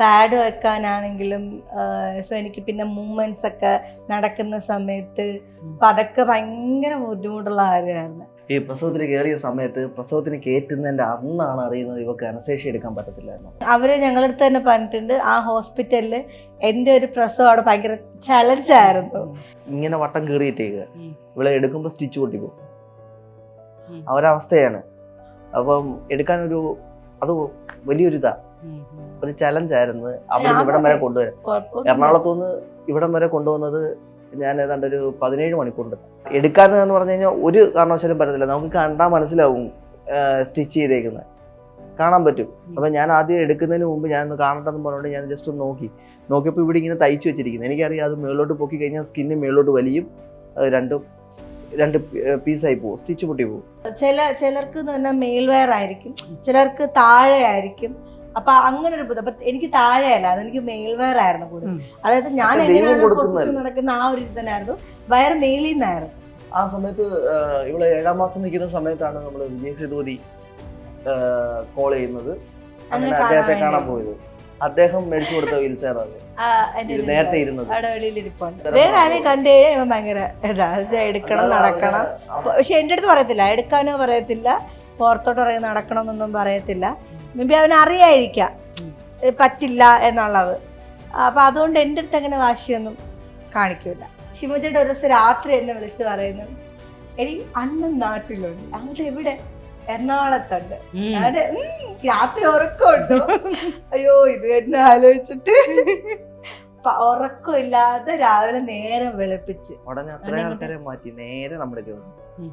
Pad വെക്കാനാണെങ്കിലും so എനിക്ക് പിന്നെ movements ഒക്കെ നടക്കുന്ന സമയത്ത് അപ്പം അതൊക്കെ ഭയങ്കര ബുദ്ധിമുട്ടുള്ള കാര്യമായിരുന്നു. ഈ പ്രസവത്തിന് കയറിയ സമയത്ത് പ്രസവത്തിന് കയറ്റുന്നതിന്റെ അന്നാണ് അറിയുന്നത് ഇവക്ക് അനശേഷി എടുക്കാൻ പറ്റത്തില്ലായിരുന്നു. അവർ ഞങ്ങളുടെ അടുത്ത് തന്നെ പറഞ്ഞിട്ടുണ്ട് ആ ഹോസ്പിറ്റലിൽ എന്റെ ഒരു പ്രസവം അവിടെ ഭയങ്കര ചലഞ്ചായിരുന്നു ഇങ്ങനെ വട്ടം കീറിയിട്ടേക്ക്. ഇവിടെ എടുക്കുമ്പോൾ സ്റ്റിച്ച് പൊട്ടിപ്പോകും ഉം. അവരവസ്ഥയാണ്. അപ്പം എടുക്കാനൊരു അത് വലിയൊരു ഇതാ ചലഞ്ച് ഒരു ചലഞ്ചായിരുന്നു അവിടെ അവർ ഇവിടം വരെ കൊണ്ടുവരാൻ എറണാകുളത്ത് നിന്ന് ഇവിടം വരെ കൊണ്ടുവന്നത് ഞാൻ ഏതാണ്ട് ഒരു പതിനേഴ് മണിക്കൂറുണ്ട് എടുക്കാൻ എന്ന് പറഞ്ഞു കഴിഞ്ഞാൽ ഒരു കാരണവശാലും പറ്റത്തില്ല. നമുക്ക് കണ്ടാൽ മനസ്സിലാവും സ്റ്റിച്ച് ചെയ്തേക്കുന്നത്. കാണാൻ പറ്റും. അപ്പം ഞാൻ ആദ്യം എടുക്കുന്നതിന് മുമ്പ് ഞാൻ ഒന്ന് കാണട്ടെന്ന് പറഞ്ഞുകൊണ്ട് ഞാൻ ജസ്റ്റ് ഒന്ന് നോക്കി. നോക്കിയപ്പോൾ ഇവിടെ ഇങ്ങനെ തയ്ച്ചു വെച്ചിരിക്കുന്നത് എനിക്കറിയാം അത് മേളിലോട്ട് പൊക്കി കഴിഞ്ഞാൽ സ്കിന്ന് മേളിലോട്ട് വലിയും രണ്ടും രണ്ട് പീസായി പോകും. സ്റ്റിച്ച് പൊട്ടി പോകും. ചില ചിലർക്ക് എന്ന് പറഞ്ഞാൽ മേൽവയർ ആയിരിക്കും. ചിലർക്ക് താഴെ ആയിരിക്കും. അപ്പൊ അങ്ങനെ ഒരു ബുദ്ധി അപ്പൊ എനിക്ക് താഴെയല്ല അത് എനിക്ക് മേൽവയർ ആയിരുന്നു കൂടുതൽ അതായത് ഞാൻ എങ്ങനെയാണ് പൊസിഷൻ നടക്കുന്ന ആ ഒരു ഇത് തന്നെയായിരുന്നു വയർ മേളിൽ നിന്നായിരുന്നു. ആ സമയത്ത് ഇവിടെ ഏഴാം മാസം നിൽക്കുന്ന സമയത്താണ് നമ്മൾ വിജയ് സേതുപതി കോൾ ചെയ്യുന്നത്. അങ്ങനെ അദ്ദേഹത്തെ കാണാൻ പോയത്. അദ്ദേഹം മേടിച്ചു കൊടുത്ത വീൽ ചെയറാണ് നേരത്തെ ഇരുന്നത്. അവിടെ വെളിയിൽ ഇരിപ്പുണ്ട് വേറെ ആരെയും കണ്ടു കഴിഞ്ഞാൽ ഭയങ്കര ഇതാ. എടുക്കണം നടക്കണം. പക്ഷെ എന്റെ അടുത്ത് പറയത്തില്ല. എടുക്കാനോ പറയത്തില്ല. പുറത്തോട്ട് ഇറങ്ങി നടക്കണം എന്നൊന്നും പറയത്തില്ല. മേ ബി അവന് അറിയായിരിക്കാം. പറ്റില്ല എന്നുള്ളത്. അപ്പൊ അതുകൊണ്ട് എന്റെ അടുത്ത് അങ്ങനെ വാശിയൊന്നും കാണിക്കില്ല ശിവജിയുടെ ഒരു ദിവസം രാത്രി എന്നെ വിളിച്ച് പറയുന്നു എടി അണ്ണൻ നാട്ടിലുണ്ട്. അങ്ങോട്ട് എവിടെ എറണാകുളത്തുണ്ട്. അവിടെ രാത്രി ഉറക്കമുണ്ട്? അയ്യോ ഇത് എന്നെ ആലോചിച്ചിട്ട്. ഉറക്കമില്ലാതെ രാവിലെ നേരം വെളുപ്പിച്ച്. ഉടനെ അത്രയും ആൾക്കാരെ മാറ്റി നേരെ നമ്മുടെ വന്നു.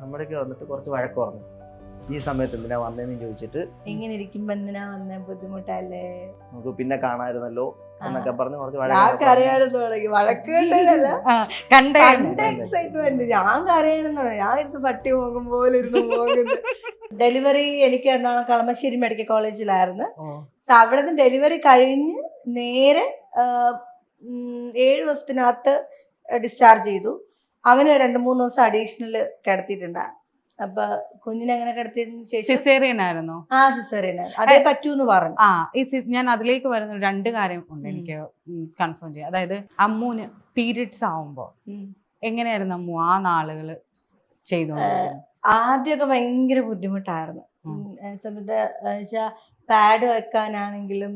നമ്മുടെയൊക്കെ വന്നിട്ട് കുറച്ച് വഴക്ക് പറഞ്ഞു. ഈ സമയത്ത് എന്തിനാ വന്നതെന്ന് ചോദിച്ചിട്ട് ഇങ്ങനെ ഇരിക്കുമ്പോ എന്തിനാ വന്ന? ബുദ്ധിമുട്ടല്ലേ? നമുക്ക് പിന്നെ കാണാമായിരുന്നല്ലോ എന്നൊക്കെ പറഞ്ഞ് കുറച്ച് തുടങ്ങി. വഴക്ക് കേട്ടല്ല കണ്ട. എക്സൈറ്റ്മെന്റ് ഞാൻ കരയണം തുടങ്ങി. ഞാൻ ഇരുന്ന് പട്ടി പോകും പോലെ ഇരുന്ന് പോകുന്നു ഡെലിവറി എനിക്ക് എറണാകുളം കളമശ്ശേരി മെഡിക്കൽ കോളേജിലായിരുന്നു അവിടെ നിന്ന് ഡെലിവറി കഴിഞ്ഞ് നേരെ ഏഴ് ദിവസത്തിനകത്ത് ഡിസ്ചാർജ് ചെയ്തു. അവന് രണ്ട് മൂന്ന് ദിവസം അഡീഷണൽ കിടത്തിയിട്ടുണ്ടായിരുന്നു. അപ്പൊ കുഞ്ഞിനെ അങ്ങനെ കിടത്തിയതിനു ശേഷം? സിസേറിയൻ ആയിരുന്നു ആ സിസറിന് അതേ പറ്റൂന്ന് പറഞ്ഞു. ആ ഈ ഞാൻ അതിലേക്ക് വരുന്ന രണ്ട് കാര്യം ഉണ്ട് എനിക്ക് കൺഫേം ചെയ്യാം. അതായത് അമ്മൂന് പീരിയഡ്സ് ആവുമ്പോ. എങ്ങനെയായിരുന്നു അമ്മു ആ നാളുകൾ ചെയ്തു ആദ്യമൊക്കെ ഭയങ്കര ബുദ്ധിമുട്ടായിരുന്നു. സമയത്ത് വെച്ചാൽ പാഡ് വെക്കാനാണെങ്കിലും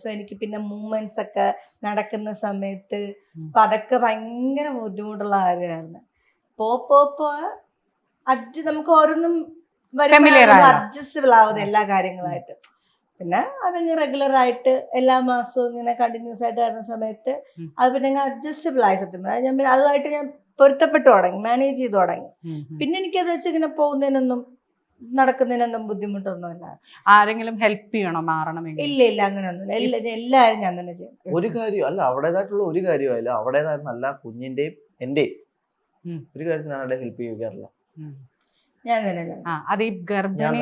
സോ എനിക്ക് പിന്നെ മൂവ്മെന്റ്സ് ഒക്കെ നടക്കുന്ന സമയത്ത്. അപ്പൊ അതൊക്കെ ഭയങ്കര ബുദ്ധിമുട്ടുള്ള കാര്യമായിരുന്നു. പോ പോ അഡ്ജ നമുക്ക് ഓരോന്നും. അഡ്ജസ്റ്റബിൾ ആവുന്ന എല്ലാ കാര്യങ്ങളായിട്ട്. പിന്നെ അതങ്ങ് റെഗുലർ ആയിട്ട് എല്ലാ മാസവും ഇങ്ങനെ കണ്ടിന്യൂസ് ആയിട്ട് വരുന്ന സമയത്ത് അത് പിന്നെ അഡ്ജസ്റ്റബിൾ ആയി സത്യം പറഞ്ഞാൽ ഞാൻ അതുമായിട്ട് ഞാൻ പൊരുത്തപ്പെട്ടു തുടങ്ങി മാനേജ് ചെയ്തു തുടങ്ങി. പിന്നെ എനിക്ക് പിന്നെ എനിക്കത് വെച്ച് ഇങ്ങനെ പോകുന്നതിനൊന്നും നടക്കുന്നതിനൊന്നും ബുദ്ധിമുട്ടൊന്നുമില്ല. ആരെങ്കിലും ഹെൽപ്പ് ചെയ്യണോ മാറണമെങ്കിൽ? ഇല്ല ഇല്ല അങ്ങനെയൊന്നുമില്ല ഇല്ല. എല്ലാവരും ഞാൻ തന്നെ ചെയ്യും. ഒരു കാര്യം അല്ല അവിടേതായിട്ടുള്ള ഒരു കാര്യമല്ല അവിടേതായിരുന്നല്ല കുഞ്ഞിന്റെയും എന്റെയും. ഒരു കാര്യത്തിന് ആരുടെ ഹെൽപ്പ് ചെയ്യാറില്ല ഉം. ഞാൻ തന്നെ അത് ഈ ഗർഭിണി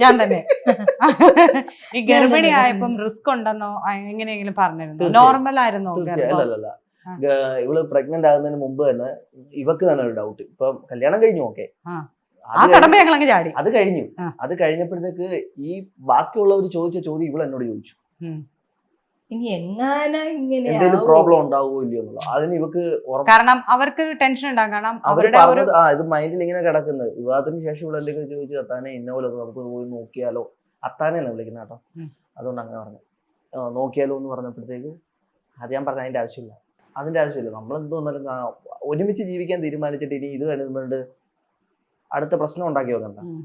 ഞാൻ തന്നെ ഈ ഗർഭിണി. ആയപ്പം റിസ്ക് ഉണ്ടെന്നോ എങ്ങനെയെങ്കിലും പറഞ്ഞിരുന്നു. നോർമൽ ആയിരുന്നോ ഇവൾ പ്രഗ്നന്റ് ആകുന്നതിന് മുമ്പ് തന്നെ ഇവക്ക് തന്നെ ഒരു ഡൗട്ട് ഇപ്പൊ കല്യാണം കഴിഞ്ഞു ഓക്കെ ആ. ആ അങ്ങ് ചാടി. അത് കഴിഞ്ഞു. അത് കഴിഞ്ഞപ്പോഴത്തേക്ക് ഈ ബാക്കിയുള്ളവർ ചോദിച്ച ചോദ്യം ഇവൾ എന്നോട് ചോദിച്ചു. ഇനി എങ്ങാനാ ഇങ്ങനെ എന്തെങ്കിലും പ്രോബ്ലം ഉണ്ടാവുമോ ഇല്ലയോ എന്നുള്ളത് അതിന് ഇവക്ക് കാരണം അവർക്ക് ടെൻഷൻ ഉണ്ടാകും കാരണം അവർ അവരുടെ ഒരു പറഞ്ഞത് ആ ഇത് മൈൻഡിൽ ഇങ്ങനെ കിടക്കുന്നത് വിവാഹത്തിന് ശേഷം ഇവിടെ എന്തെങ്കിലും ചോദിച്ചു അത്താനെ ഇന്ന പോലെ ഒന്ന് നമുക്ക് പോയി നോക്കിയാലോ അത്താനെ അല്ല വിളിക്കുന്ന കേട്ടോ ഉം. അതുകൊണ്ട് അങ്ങനെ പറഞ്ഞു ആ, നോക്കിയാലോ എന്ന് പറഞ്ഞപ്പോഴത്തേക്ക് അത് ഞാൻ പറഞ്ഞ അതിന്റെ ആവശ്യമില്ല അതിന്റെ ആവശ്യമില്ല നമ്മൾ എന്ത് വന്നാലും കാ- ഒരുമിച്ച് ജീവിക്കാൻ തീരുമാനിച്ചിട്ട് ഇനി ഇത് കഴിയുമ്പോണ്ട് അടുത്ത പ്രശ്നം ഉണ്ടാക്കി വെക്കണ്ട ഉം.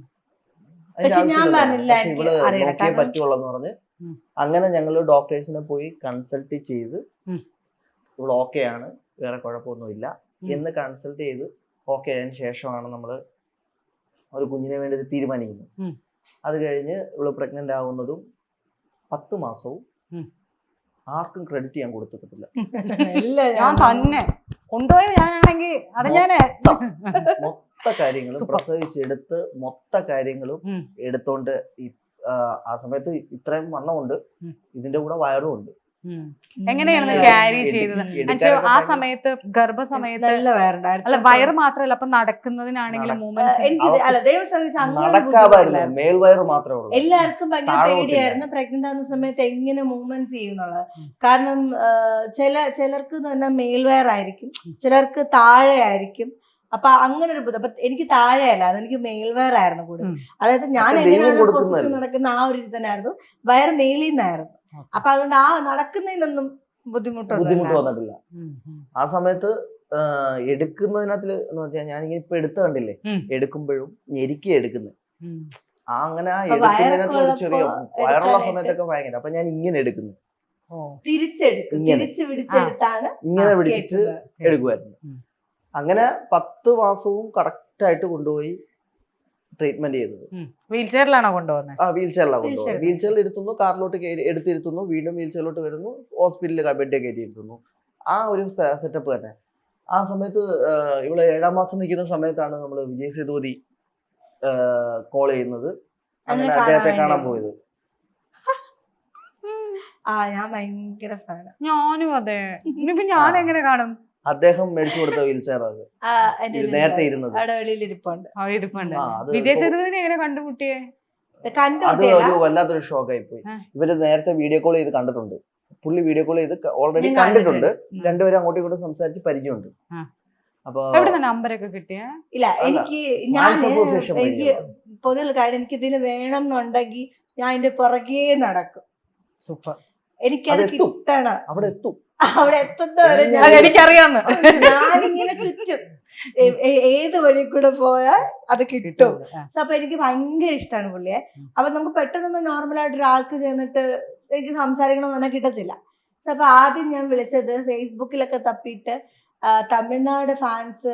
അതിന്റെ പക്ഷെ ഞാൻ ആവശ്യമില്ല. പറഞ്ഞില്ല, പക്ഷെ എനിക്ക് ഇവൾ അറിയില്ല. നോക്കിയേ കാരണം- പറ്റുള്ളൂ എന്ന് പറഞ്ഞ്. അങ്ങനെ ഞങ്ങൾ ഡോക്ടേഴ്സിനെ പോയി കൺസൾട്ട് ചെയ്ത് ഇവിടെ ഇവൾ ഓക്കെ ആണ് വേറെ കുഴപ്പമൊന്നുമില്ല. എന്ന് കൺസൾട്ട് ചെയ്ത് ഓക്കെ ആയതിനു ശേഷമാണ് നമ്മൾ ഒരു കുഞ്ഞിനെ വേണ്ടി തീരുമാനിക്കുന്നത്. അത് കഴിഞ്ഞ് ഇവൾ പ്രഗ്നന്റ് ആവുന്നതും പത്ത് മാസവും ആർക്കും ക്രെഡിറ്റ് ഞാൻ കൊടുത്തിട്ടില്ല ഞാൻ തന്നെ. കൊണ്ടുപോയി ഞാനാണെങ്കിൽ അത് ഞാൻ മൊത്ത കാര്യങ്ങളും. പ്രസവിച്ചെടുത്ത് മൊത്ത കാര്യങ്ങളും. എടുത്തോണ്ട് ഈ ആ, സമയത്ത് ഇത്രയും വണ്ണമുണ്ട്. ഇതിന്റെ കൂടെ വയറും ഉണ്ട്. എങ്ങനെയാണ് ക്യാരി ചെയ്തത്? ആ സമയത്ത് ഗർഭസമയത്ത് നല്ല വയറുണ്ടായിരുന്നു അല്ല വയറ് മാത്രല്ല അപ്പൊ നടക്കുന്നതിനാണെങ്കിലും എല്ലാവർക്കും ഭയങ്കര പേടിയായിരുന്നു. പ്രഗ്നന്റ് ആകുന്ന സമയത്ത് എങ്ങനെ മൂവ്മെന്റ് ചെയ്യുന്നുള്ളത്. കാരണം ചില ചിലർക്ക് എന്ന് പറഞ്ഞാൽ മേൽവയർ ആയിരിക്കും ചിലർക്ക് താഴെ ആയിരിക്കും അപ്പൊ അങ്ങനെ ഒരു ബുദ്ധി. അപ്പൊ എനിക്ക് താഴെയല്ല അല്ലായിരുന്നു എനിക്ക് മേൽവയർ ആയിരുന്നു കൂടുതൽ അതായത് ഞാൻ എങ്ങനെയാണ് പൊസിഷൻ നടക്കുന്ന ആ ഒരു ഇത് തന്നെയായിരുന്നു വയർ മേളിൽ നിന്നായിരുന്നു. അപ്പൊ അതുകൊണ്ട് ആ നടക്കുന്നതിനൊന്നും ബുദ്ധിമുട്ടൊന്നും ആ സമയത്ത് എടുക്കുന്നതിനകത്തിൽ എന്ന് വെച്ചാൽ ഞാൻ ഇങ്ങനെ ഇപ്പൊ എടുത്ത് കണ്ടില്ലേ? എടുക്കുമ്പോഴും ഞെരുക്കി എടുക്കുന്നത് ആ അങ്ങനെ എടുക്കുന്നതിനകത്ത് ഒരു ചെറിയ വയറുള്ള സമയത്തൊക്കെ ഭയങ്കര. അപ്പൊ ഞാൻ ഇങ്ങനെ എടുക്കുന്നു. തിരിച്ചെടുക്കും. ഇങ്ങനെ. പിടിച്ചിട്ട്. എടുക്കുമായിരുന്നു. അങ്ങനെ പത്ത് മാസവും കറക്റ്റ് ആയിട്ട് കൊണ്ടുപോയി ട്രീറ്റ്മെന്റ് ചെയ്തത്. വീൽ ചെയറിലാണോ കൊണ്ടുപോകുന്നത് ആ വീൽ ചെയറിലാണ് Wheel കൊണ്ടുപോകുന്നത് വീൽചെയറിൽ വീൽ ചെയറിൽ ഇരുത്തുന്നു കാറിലോട്ട് കയറി എടുത്തിരുത്തുന്നു വീണ്ടും വീൽ ചെയറിലോട്ട് വരുന്നു ഹോസ്പിറ്റലിൽ ബെഡ് കയറ്റി ഇരുത്തുന്നു ആ ഒരു സെറ്റപ്പ് തന്നെ. ആ സമയത്ത് ഇവിടെ ഇവൾ ഏഴാം മാസം നിൽക്കുന്ന സമയത്താണ് നമ്മൾ വിജയ് സേതുപതി കോൾ ചെയ്യുന്നത്. അങ്ങനെ അദ്ദേഹത്തെ കാണാൻ പോയത്. ആ ഞാൻ ഭയങ്കര ഫാനാ ഞാനും അതെ. ഇനിയിപ്പോ ഞാൻ എങ്ങനെ കാണും? അദ്ദേഹം മേടിച്ചു കൊടുത്ത വീൽ ചെയർ അത് എന്റെ നേരത്തെ ഇരുന്നത്. എങ്ങനെ കണ്ടുമുട്ടിയേ? അത് ഒരു വല്ലാത്തൊരു ഷോക്കായി പോയി. ഇവർ നേരത്തെ വീഡിയോ കോൾ ചെയ്ത് കണ്ടിട്ടുണ്ട്. പുള്ളി വീഡിയോ കോൾ ചെയ്ത് ഓൾറെഡി കണ്ടിട്ടുണ്ട്. രണ്ടുപേരും അങ്ങോട്ടും ഇങ്ങോട്ടും സംസാരിച്ച് പരിചയമുണ്ട്. അപ്പൊ നമ്പരൊക്കെ കിട്ടിയേ? ഇല്ല എനിക്ക് ഞാൻ എനിക്ക് വഴിയാണ്. പൊതുവെ കാര്യം എനിക്ക് ഇതിന് വേണം എന്നുണ്ടെങ്കിൽ ഞാൻ അതിന്റെ പുറകെ നടക്കും. സൂപ്പർ. എനിക്കത്. കിട്ടണം. അവിടെ എത്തും. അവിടെ എത്തുന്നവരെ ഞാൻ എനിക്കറിയാന്ന്. ഞാനിങ്ങനെ ചുറ്റും. ഏത് വഴി കൂടെ പോയാൽ അത് കിട്ടും. സോ അപ്പൊ എനിക്ക് ഭയങ്കര ഇഷ്ടമാണ് പുള്ളിയെ. അപ്പൊ നമുക്ക് പെട്ടെന്നൊന്നും നോർമൽ ആയിട്ട് ഒരാൾക്ക് ചെന്നിട്ട് എനിക്ക് സംസാരിക്കണം എന്ന് പറഞ്ഞാൽ കിട്ടത്തില്ല. സോ അപ്പൊ ആദ്യം ഞാൻ വിളിച്ചത് ഫേസ്ബുക്കിലൊക്കെ തപ്പിയിട്ട് തമിഴ്നാട് ഫാൻസ്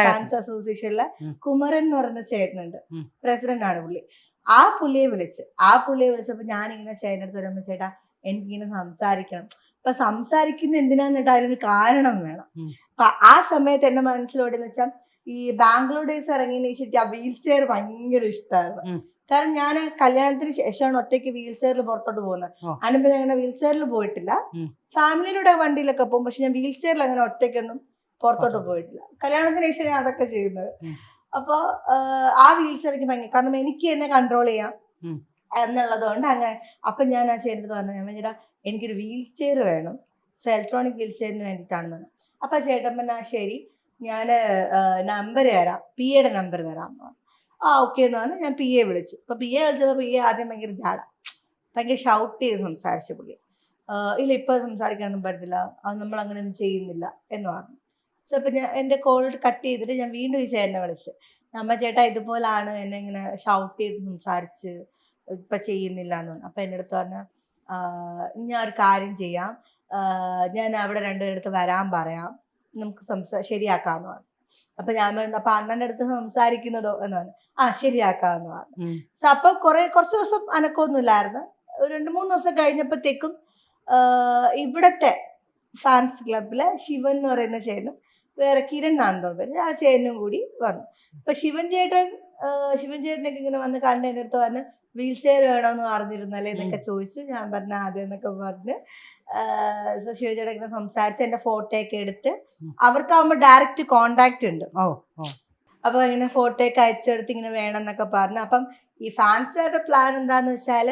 ഫാൻസ് അസോസിയേഷനിലെ കുമരൻ എന്ന് പറഞ്ഞ ചേട്ടനുണ്ട്. പ്രസിഡന്റ് ആണ് പുള്ളി. ആ പുള്ളിയെ വിളിച്ച് ആ പുള്ളിയെ വിളിച്ചപ്പോ ഞാനിങ്ങനെ ചേട്ടനടുത്ത് വരുമ്പോ ചേട്ടാ എനിക്കിങ്ങനെ സംസാരിക്കണം. അപ്പൊ സംസാരിക്കുന്ന എന്തിനാന്ന് വെച്ചാൽ അതിനൊരു കാരണം വേണം. അപ്പൊ ആ സമയത്ത് എന്റെ മനസ്സിലോടെ എന്ന് വെച്ചാൽ ഈ ബാംഗ്ലൂർ ഡേയ്സ് ഇറങ്ങിയതിന് ശേഷം ആ വീൽ ചെയർ ഭയങ്കര ഇഷ്ടമായിരുന്നു കാരണം ഞാൻ കല്യാണത്തിന് ശേഷമാണ് ഒറ്റയ്ക്ക് വീൽ ചെയറിൽ പുറത്തോട്ട് പോകുന്നത് ഓ. പിന്നെ ഞാൻ അങ്ങനെ വീൽ ചെയറിൽ പോയിട്ടില്ല ഫാമിലിയിലൂടെ വണ്ടിയിലൊക്കെ പോകും പക്ഷെ ഞാൻ വീൽ ചെയറിൽ അങ്ങനെ ഒറ്റയ്ക്കൊന്നും പുറത്തോട്ട്. പോയിട്ടില്ല കല്യാണത്തിന് ശേഷം ഞാൻ അതൊക്കെ ചെയ്യുന്നത്. അപ്പോൾ ആ വീൽ ചെയർ എനിക്ക് ഭയങ്കര കാരണം എനിക്ക് എന്നെ കൺട്രോൾ ചെയ്യാം. എന്നുള്ളത് കൊണ്ട് അങ്ങനെ അപ്പം ഞാൻ ആ ചേട്ടൻ പറഞ്ഞു ഞാൻ ചേട്ടാ എനിക്കൊരു വീൽ ചെയർ വേണം. സോ ഇലക്ട്രോണിക് വീൽ ചെയറിന് വേണ്ടിയിട്ടാണെന്ന്. അപ്പൊ ചേട്ടൻ പറഞ്ഞാൽ ശരി. ഞാൻ നമ്പർ തരാം. പി എയുടെ നമ്പർ തരാം. ആ ഓക്കെ എന്ന് പറഞ്ഞു. ഞാൻ പി എ വിളിച്ചു. അപ്പോൾ പി എ വിളിച്ചപ്പോൾ പി എ ആദ്യം ഭയങ്കര ജാട. ഭയങ്കര ഷൗട്ട് ചെയ്ത് സംസാരിച്ച പുള്ളി. ഇല്ല ഇപ്പോൾ സംസാരിക്കാനൊന്നും പറ്റത്തില്ല. അത് നമ്മൾ അങ്ങനെ ഒന്നും ചെയ്യുന്നില്ല. എന്ന് പറഞ്ഞു. സോ അപ്പം ഞാൻ എന്റെ കോൾ കട്ട് ചെയ്തിട്ട് ഞാൻ വീണ്ടും ഈ ചേട്ടനെ വിളിച്ച്. നമ്മ ചേട്ടാ ഇതുപോലാണ്. എന്നെ ഇങ്ങനെ ഷൗട്ട് ചെയ്ത് സംസാരിച്ച് ഇപ്പൊ ചെയ്യുന്നില്ല എന്ന് പറഞ്ഞു. അപ്പൊ എന്റെ അടുത്ത് പറഞ്ഞ ഞാൻ ഒരു കാര്യം ചെയ്യാം. ഞാൻ അവിടെ രണ്ടുപേരടുത്ത് വരാൻ പറയാം. നമുക്ക് സംസാ ശരിയാക്കാന്ന് പറഞ്ഞു. അപ്പൊ ഞാൻ പറഞ്ഞു അപ്പൊ അണ്ണന്റെ അടുത്ത് സംസാരിക്കുന്നതോ എന്ന് പറഞ്ഞു. ആ ശരിയാക്കാന്ന് പറഞ്ഞു. സോ അപ്പൊ കുറെ കുറച്ച് ദിവസം അനക്കൊന്നുമില്ലായിരുന്നു രണ്ട് മൂന്ന് ദിവസം കഴിഞ്ഞപ്പോഴത്തേക്കും ഇവിടത്തെ ഫാൻസ് ക്ലബിലെ ശിവൻ എന്ന് പറയുന്ന ചേട്ടനും വേറെ കിരൺ നാന്തോ ആ ചേട്ടനും കൂടി വന്നു. അപ്പൊ ശിവൻ ചേട്ടൻ ചേട്ടനൊക്കെ ഇങ്ങനെ വന്ന് കണ്ട് എന്റെ അടുത്ത് പറഞ്ഞ് വീൽ ചെയർ വേണമെന്ന് പറഞ്ഞിരുന്നല്ലേ എന്നൊക്കെ ചോദിച്ചു. ഞാൻ പറഞ്ഞ ആദ്യം എന്നൊക്കെ പറഞ്ഞ്. സോ ഇങ്ങനെ സംസാരിച്ച് എന്റെ ഫോട്ടോ ഒക്കെ എടുത്ത് അവർക്കാവുമ്പോ അവർക്കാവുമ്പോൾ ഡയറക്റ്റ് കോണ്ടാക്ട് ഉണ്ട് അപ്പൊ ഇങ്ങനെ ഫോട്ടോ ഒക്കെ അയച്ചെടുത്ത് ഇങ്ങനെ വേണം എന്നൊക്കെ പറഞ്ഞു. അപ്പം ഈ ഫാൻസുകാരുടെ പ്ലാൻ എന്താന്ന് വെച്ചാൽ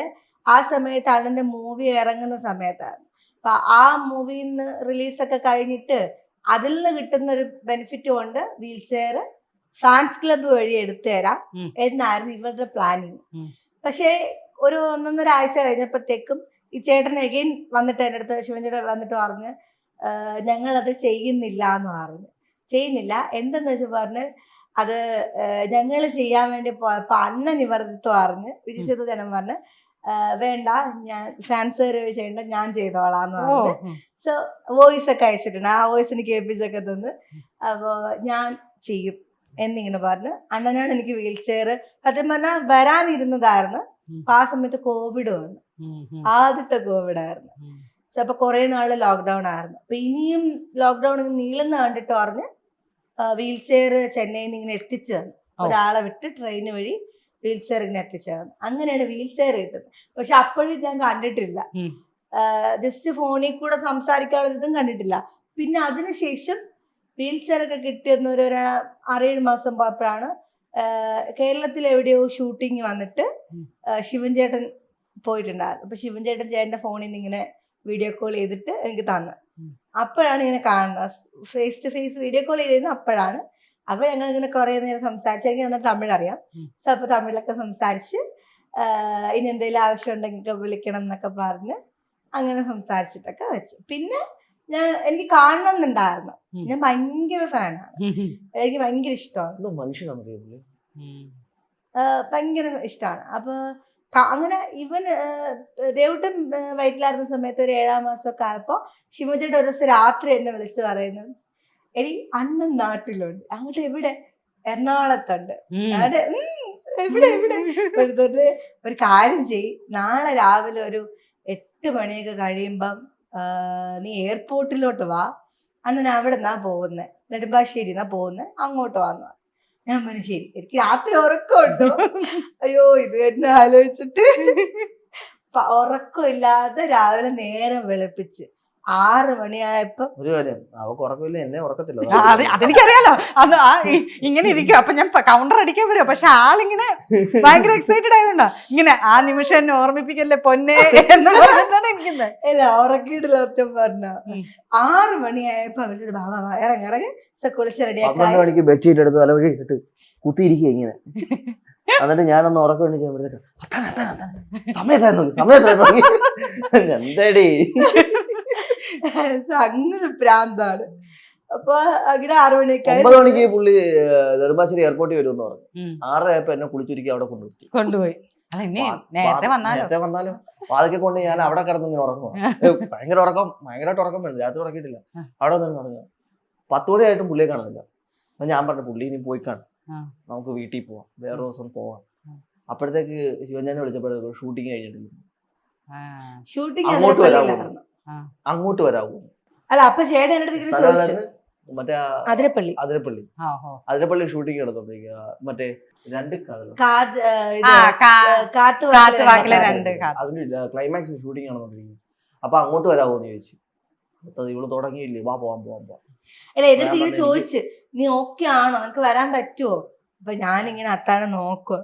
ആ സമയത്ത് അണ്ണന്റെ മൂവി ഇറങ്ങുന്ന സമയത്താണ്. അപ്പൊ ആ മൂവിന്ന് റിലീസ് റിലീസൊക്കെ കഴിഞ്ഞിട്ട് അതിൽ നിന്ന് കിട്ടുന്ന ഒരു ബെനിഫിറ്റ് കൊണ്ട് വീൽ ചെയർ ഫാൻസ് ക്ലബ്ബ് വഴി എടുത്തു തരാം. എന്നായിരുന്നു ഇവരുടെ പ്ലാനിങ്. പക്ഷേ ഒരു ഒന്നൊന്നര ആഴ്ച കഴിഞ്ഞപ്പോഴത്തേക്കും ഈ ചേട്ടൻ എഗെയിൻ വന്നിട്ട് എന്റെ അടുത്ത് ശിവൻചേട്ടൻ വന്നിട്ട് പറഞ്ഞ് ഞങ്ങൾ ഞങ്ങളത് ചെയ്യുന്നില്ല എന്ന് പറഞ്ഞു. ചെയ്യുന്നില്ല? എന്തെന്ന് വെച്ച് പറഞ്ഞ് അത് ഞങ്ങൾ ചെയ്യാൻ വേണ്ടി പോയപ്പോ അണ്ണൻ ഇവരടുത്ത് പറഞ്ഞ് വിരിച്ചത് ജനം പറഞ്ഞ് വേണ്ട ഞാൻ ഫാൻസ് ചെയ്യേണ്ട ഞാൻ ചെയ്തോളാന്ന് എന്ന് പറഞ്ഞു. സോ വോയിസ് ഒക്കെ അയച്ചിട്ടുണ്ട്. ആ വോയിസിന് കേൾപ്പിച്ചൊക്കെ തന്നു. അപ്പോൾ ഞാൻ ചെയ്യും. എന്നിങ്ങനെ പറഞ്ഞ്. അണ്ണനാണ് എനിക്ക് വീൽ ചെയർ സത്യം പറഞ്ഞാൽ വരാനിരുന്നതായിരുന്നു. ആ സമയത്ത് കോവിഡ് വന്നു. ആദ്യത്തെ കോവിഡ് ആയിരുന്നു. അപ്പൊ കുറെ നാൾ ലോക്ക്ഡൌൺ ആയിരുന്നു. അപ്പൊ ഇനിയും ലോക്ക്ഡൌൺ നീളുന്ന കണ്ടിട്ട് പറഞ്ഞ് വീൽ ചെയർ ചെന്നൈയിൽ നിന്ന് ഇങ്ങനെ എത്തിച്ചു തന്നു. ഒരാളെ വിട്ട് ട്രെയിൻ വഴി വീൽ ചെയർ ഇങ്ങനെ എത്തിച്ചു തന്നു. അങ്ങനെയാണ് വീൽ ചെയർ കിട്ടുന്നത്. പക്ഷെ അപ്പോഴും ഞാൻ കണ്ടിട്ടില്ല. ജസ്റ്റ് ഫോണിൽ കൂടെ സംസാരിക്കാനുള്ള ഇതും കണ്ടിട്ടില്ല. പിന്നെ അതിനുശേഷം വീൽ ചെയറൊക്കെ കിട്ടിയെന്ന് ഒരു ആറേഴ് മാസം പോയപ്പോഴാണ് കേരളത്തിൽ എവിടെയോ ഷൂട്ടിങ് വന്നിട്ട് ശിവൻചേട്ടൻ ആ, ശിവൻ ചേട്ടൻ പോയിട്ടുണ്ടായിരുന്നു. അപ്പൊ ശിവൻ ചേട്ടൻ ചേട്ടന്റെ ഫോണിൽ നിന്ന് ഇങ്ങനെ വീഡിയോ കോൾ ചെയ്തിട്ട് എനിക്ക് തന്നു. അപ്പോഴാണ് ഇങ്ങനെ കാണുന്നത്. Face to face video call ചെയ്തിരുന്നു അപ്പോഴാണ്. അപ്പൊ ഞങ്ങൾ ഇങ്ങനെ കുറെ നേരം സംസാരിച്ച് എനിക്ക് നന്നായി തമിഴ് അറിയാം. സോ അപ്പൊ തമിഴിലൊക്കെ സംസാരിച്ച് ഇനി എന്തെങ്കിലും ആവശ്യം ഉണ്ടെങ്കിൽ വിളിക്കണം എന്നൊക്കെ പറഞ്ഞ് അങ്ങനെ സംസാരിച്ചിട്ടൊക്കെ വെച്ചു. പിന്നെ ഞാൻ എനിക്ക് കാണണമെന്നുണ്ടായിരുന്നു. ഞാൻ ഭയങ്കര ഫാനാണ്. എനിക്ക് ഭയങ്കര ഇഷ്ടമാണ്. മനുഷ്യനാണ്. ഭയങ്കര ഇഷ്ടമാണ്. അപ്പൊ അങ്ങനെ ഇവൻ ദേവട്ടൻ വയറ്റിലായിരുന്ന സമയത്ത് ഒരു ഏഴാം മാസമൊക്കെ ആയപ്പോ ശിവജിയുടെ ഒരു ദിവസം രാത്രി എന്നെ വിളിച്ചു പറയുന്നു എടി അണ്ണൻ നാട്ടിലുണ്ട്. അങ്ങോട്ട് എവിടെ? എറണാകുളത്തുണ്ട്. അവിടെ എവിടെ എവിടെ? ഒരു കാര്യം ചെയ് നാളെ രാവിലെ ഒരു എട്ട് മണിയൊക്കെ കഴിയുമ്പം നീ എയർപോർട്ടിലോട്ട് വാ അണ്ണൻ അവിടെ നിന്നാ പോകുന്നത് നെടുമ്പാശ്ശേരി എന്നാ പോകുന്നത് അങ്ങോട്ട് വന്നു ഞാൻ പറഞ്ഞു ശരി എനിക്ക് രാത്രി ഉറക്കമുണ്ടോ അയ്യോ ഇത് എന്നെ ആലോചിച്ചിട്ട് ഉറക്കമില്ലാതെ രാവിലെ നേരം വെളുപ്പിച്ച് ആറ് മണിയായപ്പോ ഒരു കാര്യം അവക്ക് ഉറക്കമില്ല എന്നെ ഉറക്കത്തില്ല. അത് അതെനിക്കറിയാലോ. അന്ന് ആ ഇ- ഇങ്ങനെ ഇരിക്കും. അപ്പൊ ഞാൻ കൗണ്ടർ അടിക്കാൻ വരും. പക്ഷെ ആളിങ്ങനെ ഭയങ്കര എക്സൈറ്റഡ് ആയതുകൊണ്ടാ. ഇങ്ങനെ ആ നിമിഷം എന്നെ ഓർമ്മിപ്പിക്കല്ലേ പൊന്നെ എന്ന് പറഞ്ഞിട്ടാണ് ഇരിക്കുന്നത് അല്ല ഉറക്കിയിട്ടില്ല സത്യം പറഞ്ഞ ഉം. ആറ് മണിയായപ്പോ അവർ ബാബാ വാ ഇറങ്ങി ഇറങ്ങി. സോ കുളിച്ച് റെഡിയാക്കി പന്ത്രണ്ട് മണിക്ക് ബെഡ്ഷീറ്റ് എടുത്ത് തലവഴി ഇട്ട് കുത്തിയിരിക്കുക ഇങ്ങനെ. എന്നിട്ട് ഞാനൊന്ന് ഉറക്കം വേണ്ടി സമയത്തായി നോക്കി സമയത്തായി നോക്കി. എന്തേടി? അങ്ങനെ പ്രാന്താണ്. അപ്പൊ അങ്ങനെ ആറു മണിയൊക്കെ ആയി. ഒമ്പത് മണിക്ക് പുള്ളി നെടുമ്പാശ്ശേരി എയർപോർട്ടിൽ വരുമെന്ന് പറഞ്ഞു. ആറരയപ്പോ ആറര എന്നെ കുളിച്ചൊരുക്കി അവിടെ കൊണ്ടുപോയി. കൊണ്ടുപോയി നേരത്തെ വന്നാലോ? വാതൊക്കെ കൊണ്ട് ഞാൻ അവിടെ കിടന്ന് ഇങ്ങനെ ഉറങ്ങും ഭയങ്കര ഉറക്കം ഭയങ്കരമായിട്ട് ഉറക്കം വരുന്നു രാത്രി ഉറക്കിയിട്ടില്ല. അവിടെ നിന്ന് പറഞ്ഞു പത്ത് മണിയായിട്ടും പുള്ളിയെ കാണുന്നില്ല. അപ്പൊ ഞാൻ പറഞ്ഞു പുള്ളി ഇനി പോയി കാണും. നമുക്ക് വീട്ടിൽ പോവാം. വേറെ ദിവസം പോവാം. അപ്പോഴത്തേക്ക് ശിവഞ്ജനെ വിളിച്ചപ്പോഴത്തേക്ക് ഷൂട്ടിങ് കഴിഞ്ഞിട്ടില്ല. ആ. ഷൂട്ടിംഗ് അങ്ങോട്ട് വരാമോ? അങ്ങോട്ട് വരാവൂ. അല്ല അപ്പൊ ചേട്ടൻ എന്റെ അടുത്ത് ചോദിച്ചു മറ്റേ അതിരപ്പള്ളി. അതിരപ്പള്ളി. ഷൂട്ടിംഗ് നടന്നോണ്ടിരിക്കുക മറ്റേ രണ്ട് കഥകൾ ആ, കാ- കാത്ത് കാത്ത് വാക്കിലെ രണ്ട് രണ്ട് കാ- അതിന്റെ ക്ലൈമാക്സ് ഷൂട്ടിംഗ് നടന്നോണ്ടിരിക്കുന്നത് അപ്പൊ അങ്ങോട്ട് വരാമോ എന്ന് ചോദിച്ചു ഇവൾ തുടങ്ങിയില്ലേ? വാ പോവാൻ പോവാൻ പോവാം. അല്ല എന്റെ അടുത്ത് ഇങ്ങനെ ചോദിച്ചു നീ ഓക്കെ ആണോ? നിനക്ക് വരാൻ പറ്റുമോ അപ്പൊ ഞാനിങ്ങനെ അത്താനെ നോക്കുക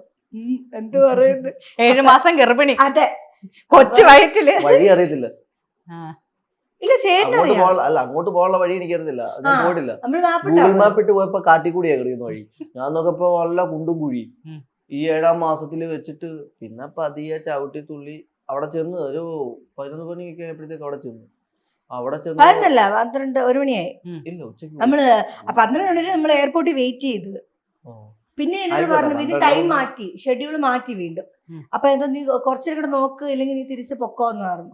എന്ത് പറയുന്നു? ഏഴു മാസം ഗർഭിണി. അതെ. കൊച്ചു വയറ്റിൽ. വഴി അറിയത്തില്ല. ഇല്ല അങ്ങോട്ട് പോകാൻ അല്ല അങ്ങോട്ട് പോകാനുള്ള വഴി എനിക്കറിയില്ല ഞാൻ ആ. പോയിട്ടില്ല. നമ്മൾ ഗൂഗിൾ മാപ്പിട്ടാ മാപ്പ് ഇട്ട് പോയപ്പോ കാട്ടിക്കൂടിയാ കിടക്കുന്ന വഴി. ഞാൻ നോക്കപ്പോ നല്ല കുണ്ടും കുഴി. ഉം. ഈ ഏഴാം മാസത്തിൽ വെച്ചിട്ട് പിന്നെ പതിയെ ചവിട്ടി തുള്ളി അവിടെ ചെന്ന് ഒരു പതിനൊന്ന് മണിയൊക്കെ ആയപ്പോഴത്തേക്ക് അവിടെ ചെന്ന്. അവിടെ ചെന്ന് പതിനൊന്നല്ല പന്ത്രണ്ട് ഒരു മണിയായി. ഇല്ല ഉച്ചയ്ക്ക് നമ്മൾ പന്ത്രണ്ട് മണിക്ക് നമ്മൾ എയർപോർട്ടിൽ വെയിറ്റ് ചെയ്ത്. ഓ. പിന്നെ എന്നോട് പറഞ്ഞു വീണ്ടും ടൈം മാറ്റി ഷെഡ്യൂൾ മാറ്റി വീണ്ടും. അപ്പൊ എന്തോ നീ കുറച്ചും കൂടെ നോക്ക് ഇല്ലെങ്കിൽ നീ തിരിച്ച് പൊക്കോന്ന് പറഞ്ഞു.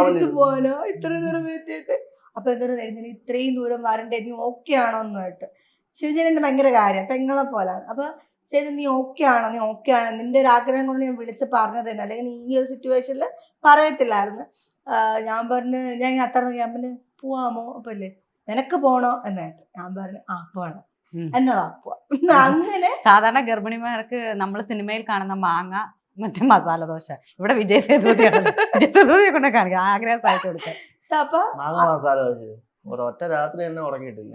തിരിച്ചു പോവാനോ ഇത്ര ദൂരം എത്തിയിട്ട്. അപ്പൊ എന്തോ നീ ഇത്രയും ദൂരം വരണ്ടേ? നീ ഓക്കെ ആണോ എന്നായിട്ട് ശിവജനന്റെ ഭയങ്കര കാര്യം പെങ്ങളെ പോലാണ്. അപ്പൊ ശരി നീ ഓക്കെ ആണോ? നീ ഓക്കെ ആണോ? നിന്റെ ഒരു ആഗ്രഹം കൊണ്ട് ഞാൻ വിളിച്ച് പറഞ്ഞത് തന്നെ. അല്ലെങ്കിൽ നീ ഈ ഒരു സിറ്റുവേഷനിൽ പറയത്തില്ലായിരുന്നു. ഞാൻ പറഞ്ഞു ഞാൻ അത്ര ഞാൻ പറഞ്ഞു പോവാമോ? അപ്പൊ അല്ലേ നിനക്ക് പോണോ? എന്നായിട്ട് ഞാൻ പറഞ്ഞു ആ പോണം. എന്നാ വാ പോവാം. അങ്ങനെ സാധാരണ ഗർഭിണിമാർക്ക് നമ്മൾ സിനിമയിൽ കാണുന്ന മാങ്ങ മറ്റേ മസാല ദോശ. ഇവിടെ വിജയ് സേതുപതിയാണ്. വിജയ സേതുപതിയെ കൊണ്ട് കാണിക്കാം. ആഗ്രഹം സഹായിച്ചു കൊടുക്കാൻ. അപ്പൊ മാങ്ങ മസാല ദോശ. ഒരൊറ്റ രാത്രി തന്നെ ഉറങ്ങിയിട്ടില്ല.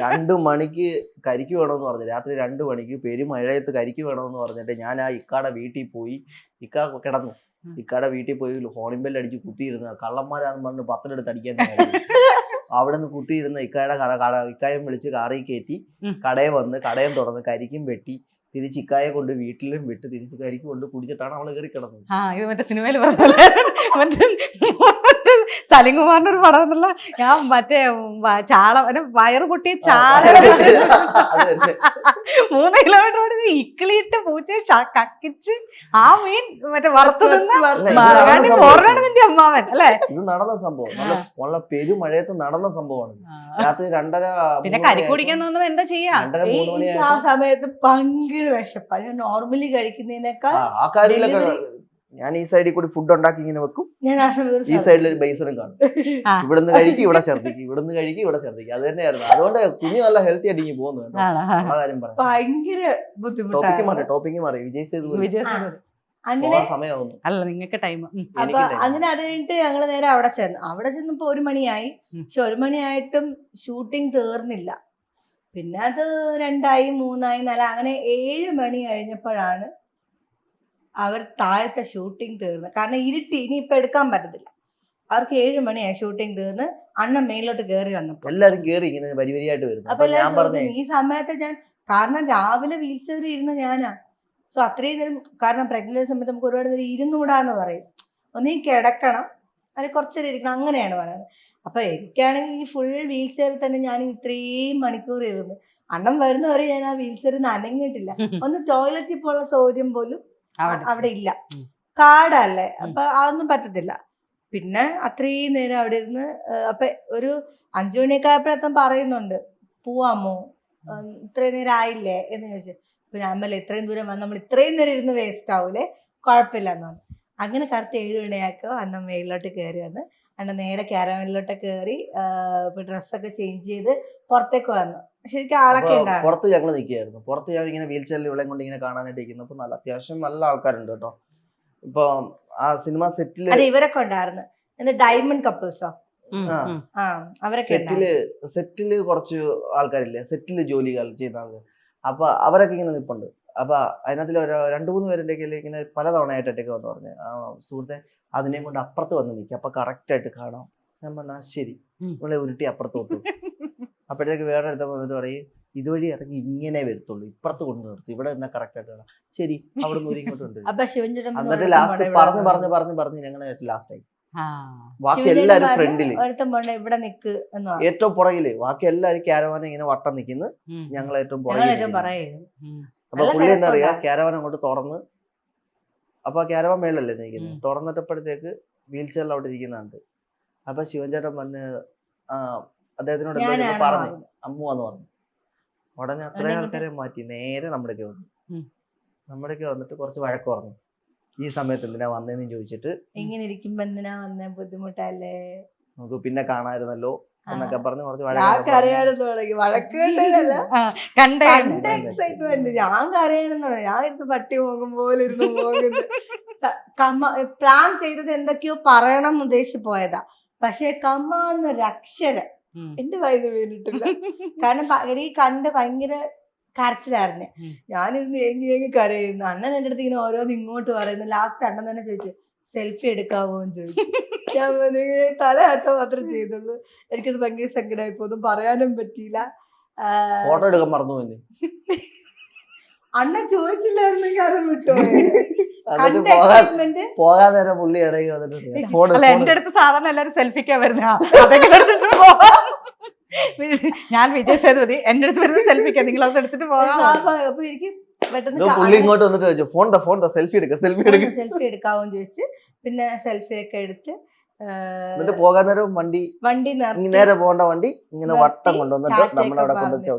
രണ്ടു മണിക്ക് കരിക്ക് വേണമെന്ന് പറഞ്ഞു. രാത്രി രണ്ടു മണിക്ക് പെരുമഴയത്ത് കരിക്ക് വേണമെന്ന് പറഞ്ഞിട്ട് ഞാൻ ആ ഇക്കാടെ വീട്ടിൽ പോയി ഇക്ക കിടന്നു. ഇക്കാട വീട്ടിൽ പോയി ഹോണിംബെല്ലടിച്ച് കുത്തിയിരുന്ന കള്ളന്മാരാന്ന് പറഞ്ഞ് പത്തിനെടുത്ത് അടിക്കാൻ. അവിടെ നിന്ന് കുട്ടിയിരുന്ന് ഇക്കായുടെ കട ഇക്കായം വിളിച്ച് കാറി കയറ്റി കടയെ കടയിൽ വന്ന് കടയും തുറന്ന് കരിക്കും വെട്ടി തിരിച്ച് ഇക്കായെ കൊണ്ട് വീട്ടിലും വിട്ട് തിരിച്ച് കരിക്ക് കൊണ്ട് കുടിച്ചിട്ടാണ് അവൾ കയറി കിടന്നത്. ആ ഇത് മറ്റേ സിനിമയിൽ മറ്റേ ഒരു പടം ഉണ്ടല്ലോ. ഞാൻ മറ്റേ ചാള വയറ് പൊട്ടിയ ചാള. മൂന്ന് കിലോമീറ്റർ ഓടി ഇക്കിളിയിട്ട് പൂച്ച കക്കിച്ച് ആ മീൻ മറ്റേ വറുത്തു തിന്ന അമ്മാവൻ അല്ലേ? ഇത് നടന്ന സംഭവം. നല്ല നല്ല പെരുമഴയത്ത് നടന്ന സംഭവമാണ്. രാത്രി രണ്ടര പിന്നെ കരി കരിക്ക് കുടിക്കാൻ തോന്നുമ്പോ എന്താ ചെയ്യാ? എനിക്ക് ആ സമയത്ത് ഭയങ്കര വിശപ്പാ. ഞാൻ നോർമലി കഴിക്കുന്നതിനേക്കാൾ ആ, കാര്യത്തിലൊക്കെ ഞാൻ ഈ സൈഡിൽ കൂടി ഫുഡ് ഉണ്ടാക്കി ഇങ്ങനെ വെക്കും. ഞാൻ ആ സമയത്ത് ഈ സൈഡിൽ ഒരു ബേസറും കാണും. ഇവിടുന്ന് കഴിക്കും ഇവിടെ ഛർദ്ദിക്കും ഇവിടുന്ന് കഴിക്കും ഇവിടെ ഛർദ്ദിക്കും. അത് തന്നെയായിരുന്നു. അതുകൊണ്ട് കുഞ്ഞു നല്ല ഹെൽത്തി ആയിട്ട് ഇങ്ങനെ പോകുന്നു കേട്ടോ. ആണോ? ആ കാര്യം ഭയങ്കര ടോപ്പിക്ക് മാറി ടോപ്പിക്ക് മാറി. വിജയ് സേതു. അങ്ങനെ അല്ല നിങ്ങൾക്ക് ടൈം അപ്പൊ അങ്ങനെ അത് കഴിഞ്ഞിട്ട് ഞങ്ങൾ നേരെ അവിടെ ചെന്നു. അവിടെ ചെന്നപ്പോ ഒരു മണിയായി. പക്ഷെ ഒരു മണിയായിട്ടും ഷൂട്ടിംഗ് തീർന്നില്ല. പിന്നെ അത് രണ്ടായി മൂന്നായി നാല് അങ്ങനെ ഏഴ് മണി കഴിഞ്ഞപ്പോഴാണ് അവർ താഴത്തെ ഷൂട്ടിംഗ് തീർന്നത് കാരണം ഇരുട്ടി ഇനി ഇപ്പൊ എടുക്കാൻ പറ്റത്തില്ല. അവർക്ക് ഏഴ് മണിയായി ഷൂട്ടിംഗ് തീർന്ന്. അണ്ണൻ മേലോട്ട് കയറി വന്നപ്പോ. എല്ലാവരും കേറി ഇങ്ങനെ വരി വരിയായിട്ട് അപ്പൊ എല്ലാവരും ഈ സമയത്ത് ഞാൻ കാരണം രാവിലെ വീൽ ചെയറിൽ ഇരുന്ന ഞാനാ. സോ അത്രയും നേരം കാരണം പ്രഗ്നൻസി സമയത്ത് നമുക്ക് ഒരുപാട് നേരം ഇരുന്നൂടാന്ന് പറയും. ഒന്നീ കിടക്കണം. അല്ലെങ്കിൽ കുറച്ച് നേരം ഇരിക്കണം. അങ്ങനെയാണ് പറയുന്നത്. അപ്പൊ എനിക്കാണെങ്കിൽ ഈ ഫുൾ വീൽ ചെയറിൽ തന്നെ ഞാൻ ഇത്രയും മണിക്കൂർ ഇരുന്നു അണ്ണം വരുന്നവരെ ഞാൻ ആ വീൽ ചെയറിൽ നിന്ന് അനങ്ങിയിട്ടില്ല. ഒന്ന് ടോയ്ലറ്റിൽ പോലുള്ള സൗകര്യം പോലും അവിടെ ഇല്ല. കാടല്ലേ? അപ്പൊ അതൊന്നും പറ്റത്തില്ല. പിന്നെ അത്രയും നേരം അവിടെ ഇരുന്ന് അപ്പൊ ഒരു അഞ്ചു മണിയൊക്കെ ആയപ്പോഴത്തും പറയുന്നുണ്ട് പോവാമോ? ഇത്രയും നേരം ആയില്ലേ? എന്ന് ചോദിച്ചു. ഞാൻ പറഞ്ഞില്ലേ ഇത്രയും ദൂരം വന്ന് നമ്മൾ ഇത്രയും നേരം ഇരുന്ന് വേസ്റ്റ് ആവൂലേ? കുഴപ്പമില്ല എന്ന് പറഞ്ഞു. അങ്ങനെ കറുത്ത് ഏഴ് മണിയാക്കോ അണ്ണൻ മേളിലോട്ട് കയറി വന്ന് അണ്ണൻ നേരെ ക്യാരവനിലോട്ട് കയറി ഡ്രസ്സൊക്കെ ചേഞ്ച് ചെയ്ത് പുറത്തേക്ക് വന്നു. ശരിക്കും ആളൊക്കെ ഉണ്ടായിരുന്നു. പുറത്ത് ഞങ്ങൾ നിൽക്കുകയായിരുന്നു. പുറത്ത് ഞാൻ ഇങ്ങനെ വീൽ ചെയറിൽ ഇവിടെ കൊണ്ട് ഇങ്ങനെ കാണാനായിട്ട് ഇരിക്കുന്നു. അപ്പൊ നല്ല അത്യാവശ്യം നല്ല ആൾക്കാരുണ്ട് കേട്ടോ. ഇപ്പൊ ആ സിനിമ സെറ്റിൽ അതെ ഇവരൊക്കെ ഉണ്ടായിരുന്നു. എന്റെ ഡയമണ്ട് കപ്പിൾസോ ആ. ആ അവരൊക്കെ സെറ്റിൽ സെറ്റിൽ കുറച്ച് ആൾക്കാരില്ലേ? സെറ്റിൽ ജോലികൾ ചെയ്യുന്ന ആൾക്കാർ അപ്പൊ അവരൊക്കെ ഇങ്ങനെ നിൽപ്പുണ്ട് അപ്പൊ അതിനകത്തിൽ ഒരു രണ്ടു മൂന്ന് പേരുടെ കയ്യിൽ ഇങ്ങനെ പല തവണയായിട്ടൊക്കെ വന്ന് പറഞ്ഞു സുഹൃത്തെ അതിനെയും കൊണ്ട് അപ്പുറത്ത് വന്ന് നിൽക്കുക അപ്പൊ കറക്റ്റ് ആയിട്ട് കാണാം. ഞാൻ പറഞ്ഞാൽ ശരി. നമ്മളെ ഉരുട്ടി അപ്പുറത്ത് കൊത്തു അപ്പോഴത്തേക്ക് വേറെ അടുത്ത വന്നിട്ട് പറയും ഇതുവഴി ഇറങ്ങി ഇങ്ങനെ വരത്തുള്ളൂ. ഇപ്പുറത്ത് കൊണ്ട് നിർത്തി. ഇവിടെ നിന്നാ കറക്റ്റ് ആയിട്ട് കാണാം. ശരി അവിടെ നിന്ന് ഇങ്ങോട്ട് ഉണ്ട് എന്നിട്ട് ലാസ്റ്റ് പറഞ്ഞു പറഞ്ഞു പറഞ്ഞു പറഞ്ഞ് ഞങ്ങൾ ലാസ്റ്റ് ആയി. ബാക്കി എല്ലാരും ഫ്രണ്ടിൽ ഇവിടെ നിക്ക് ഏറ്റവും പുറകിൽ ബാക്കി എല്ലാരും ക്യാരവാന ഇങ്ങനെ വട്ടം നിൽക്കുന്നു ഞങ്ങൾ ഏറ്റവും അപ്പൊ പുള്ളി എന്താ പറയാ. ക്യാരവാൻ അങ്ങോട്ട് തുറന്ന് അപ്പൊ ആ ക്യാരവാൻ മേളല്ലേ നിൽക്കുന്നത്. തുറന്നിട്ടപ്പോഴത്തേക്ക് വീൽ ചെയറിൽ അവിടെ ഇരിക്കുന്നുണ്ട്. അപ്പൊ ശിവൻചേട്ടൻ പറഞ്ഞ് ആ അദ്ദേഹത്തിനോട് എന്തോ പറഞ്ഞു. അമ്മുവാന്ന് അമ്മു എന്ന് പറഞ്ഞു. ഉടനെ അത്രയും ആൾക്കാരെ മാറ്റി നേരെ നമ്മുടെയൊക്കെ വന്നു. നമ്മുടെ നമ്മുടെയൊക്കെ വന്നിട്ട് കുറച്ച് വഴക്ക് പറഞ്ഞു. ഈ സമയത്ത് എന്തിനാ വന്നതെന്ന് ചോദിച്ചിട്ട് എങ്ങനെ ഇരിക്കുമ്പോ എന്തിനാ വന്ന? ബുദ്ധിമുട്ടല്ലേ? നമുക്ക് പിന്നെ കാണാമായിരുന്നല്ലോ എന്നൊക്കെ പറഞ്ഞ് കുറച്ച് ഞാൻ വഴക്കൊക്കെ പറഞ്ഞു. തുടങ്ങി. വഴക്ക് കേട്ടല്ല കണ്ടേ കണ്ട എക്സൈറ്റ്മെന്റ് ഞാൻ കരയണെന്ന് പറഞ്ഞു ഞാൻ ഇത് പട്ടി പോകും പോലെ ഇരുന്ന് പ്ലാൻ ചെയ്തത് എന്തൊക്കെയോ പറയണം എന്ന് ഉദ്ദേശിച്ച് പോയതാ പക്ഷെ കമ്മ എന്നൊരു അക്ഷരം. എന്റെ വയത് വീണിട്ടില്ല. കാരണം ഈ കണ്ട് ഭയങ്കര കരച്ചിലായിരുന്നു. ഞാനിരുന്ന് ഏങ്ങി ഏങ്ങി കരയുന്നു. അണ്ണൻ എന്റെ അടുത്ത് ഇങ്ങനെ ഓരോന്ന് ഇങ്ങോട്ട് പറയുന്നു. ലാസ്റ്റ് അണ്ണൻ തന്നെ ചോദിച്ചു സെൽഫി എടുക്കാമോ? എന്ന് ചോദിച്ചു. ഞാൻ പറഞ്ഞു, "ഏ, തലയാട്ടം മാത്രം ചെയ്തുള്ളൂ എനിക്കത് ഭയങ്കര സങ്കടമായി പോകുന്നു പറയാനും പറ്റിയില്ല. ഫോട്ടോ എടുക്കാൻ മറന്നു പോയി അണ്ണൻ ചോദിച്ചില്ലായിരുന്നെങ്കിൽ അത് വിട്ടോ. പോകാൻ നേരം പുള്ളി ഇടയിൽ വന്നിട്ട് എന്റെ അടുത്ത് സാധാരണ എല്ലാരും സെൽഫിക്കാ വരുന്ന. ഞാൻ വിജയ് സേതുപതി. എന്റെ അടുത്ത് വരുന്ന സെൽഫിക്ക് നിങ്ങൾ അത് എടുത്തിട്ട് പോകാം. അപ്പൊ എനിക്ക് പുള്ളി ഇങ്ങോട്ട് വന്നിട്ട് ചോദിച്ചു ഫോൺ ദ ഫോൺ ദ സെൽഫി എടുക്ക സെൽഫി എടുക്ക. സെൽഫി എടുക്കാവും ചോദിച്ച് പിന്നെ സെൽഫി ഒക്കെ എടുത്ത് എന്നിട്ട് പോകാൻ നേരം വണ്ടി വണ്ടി നേരെ പോകേണ്ട വണ്ടി ഇങ്ങനെ വട്ടം കൊണ്ടുവന്നിട്ട് ടാറ്റയൊക്കെ നമ്മളവിടെ കൊണ്ട്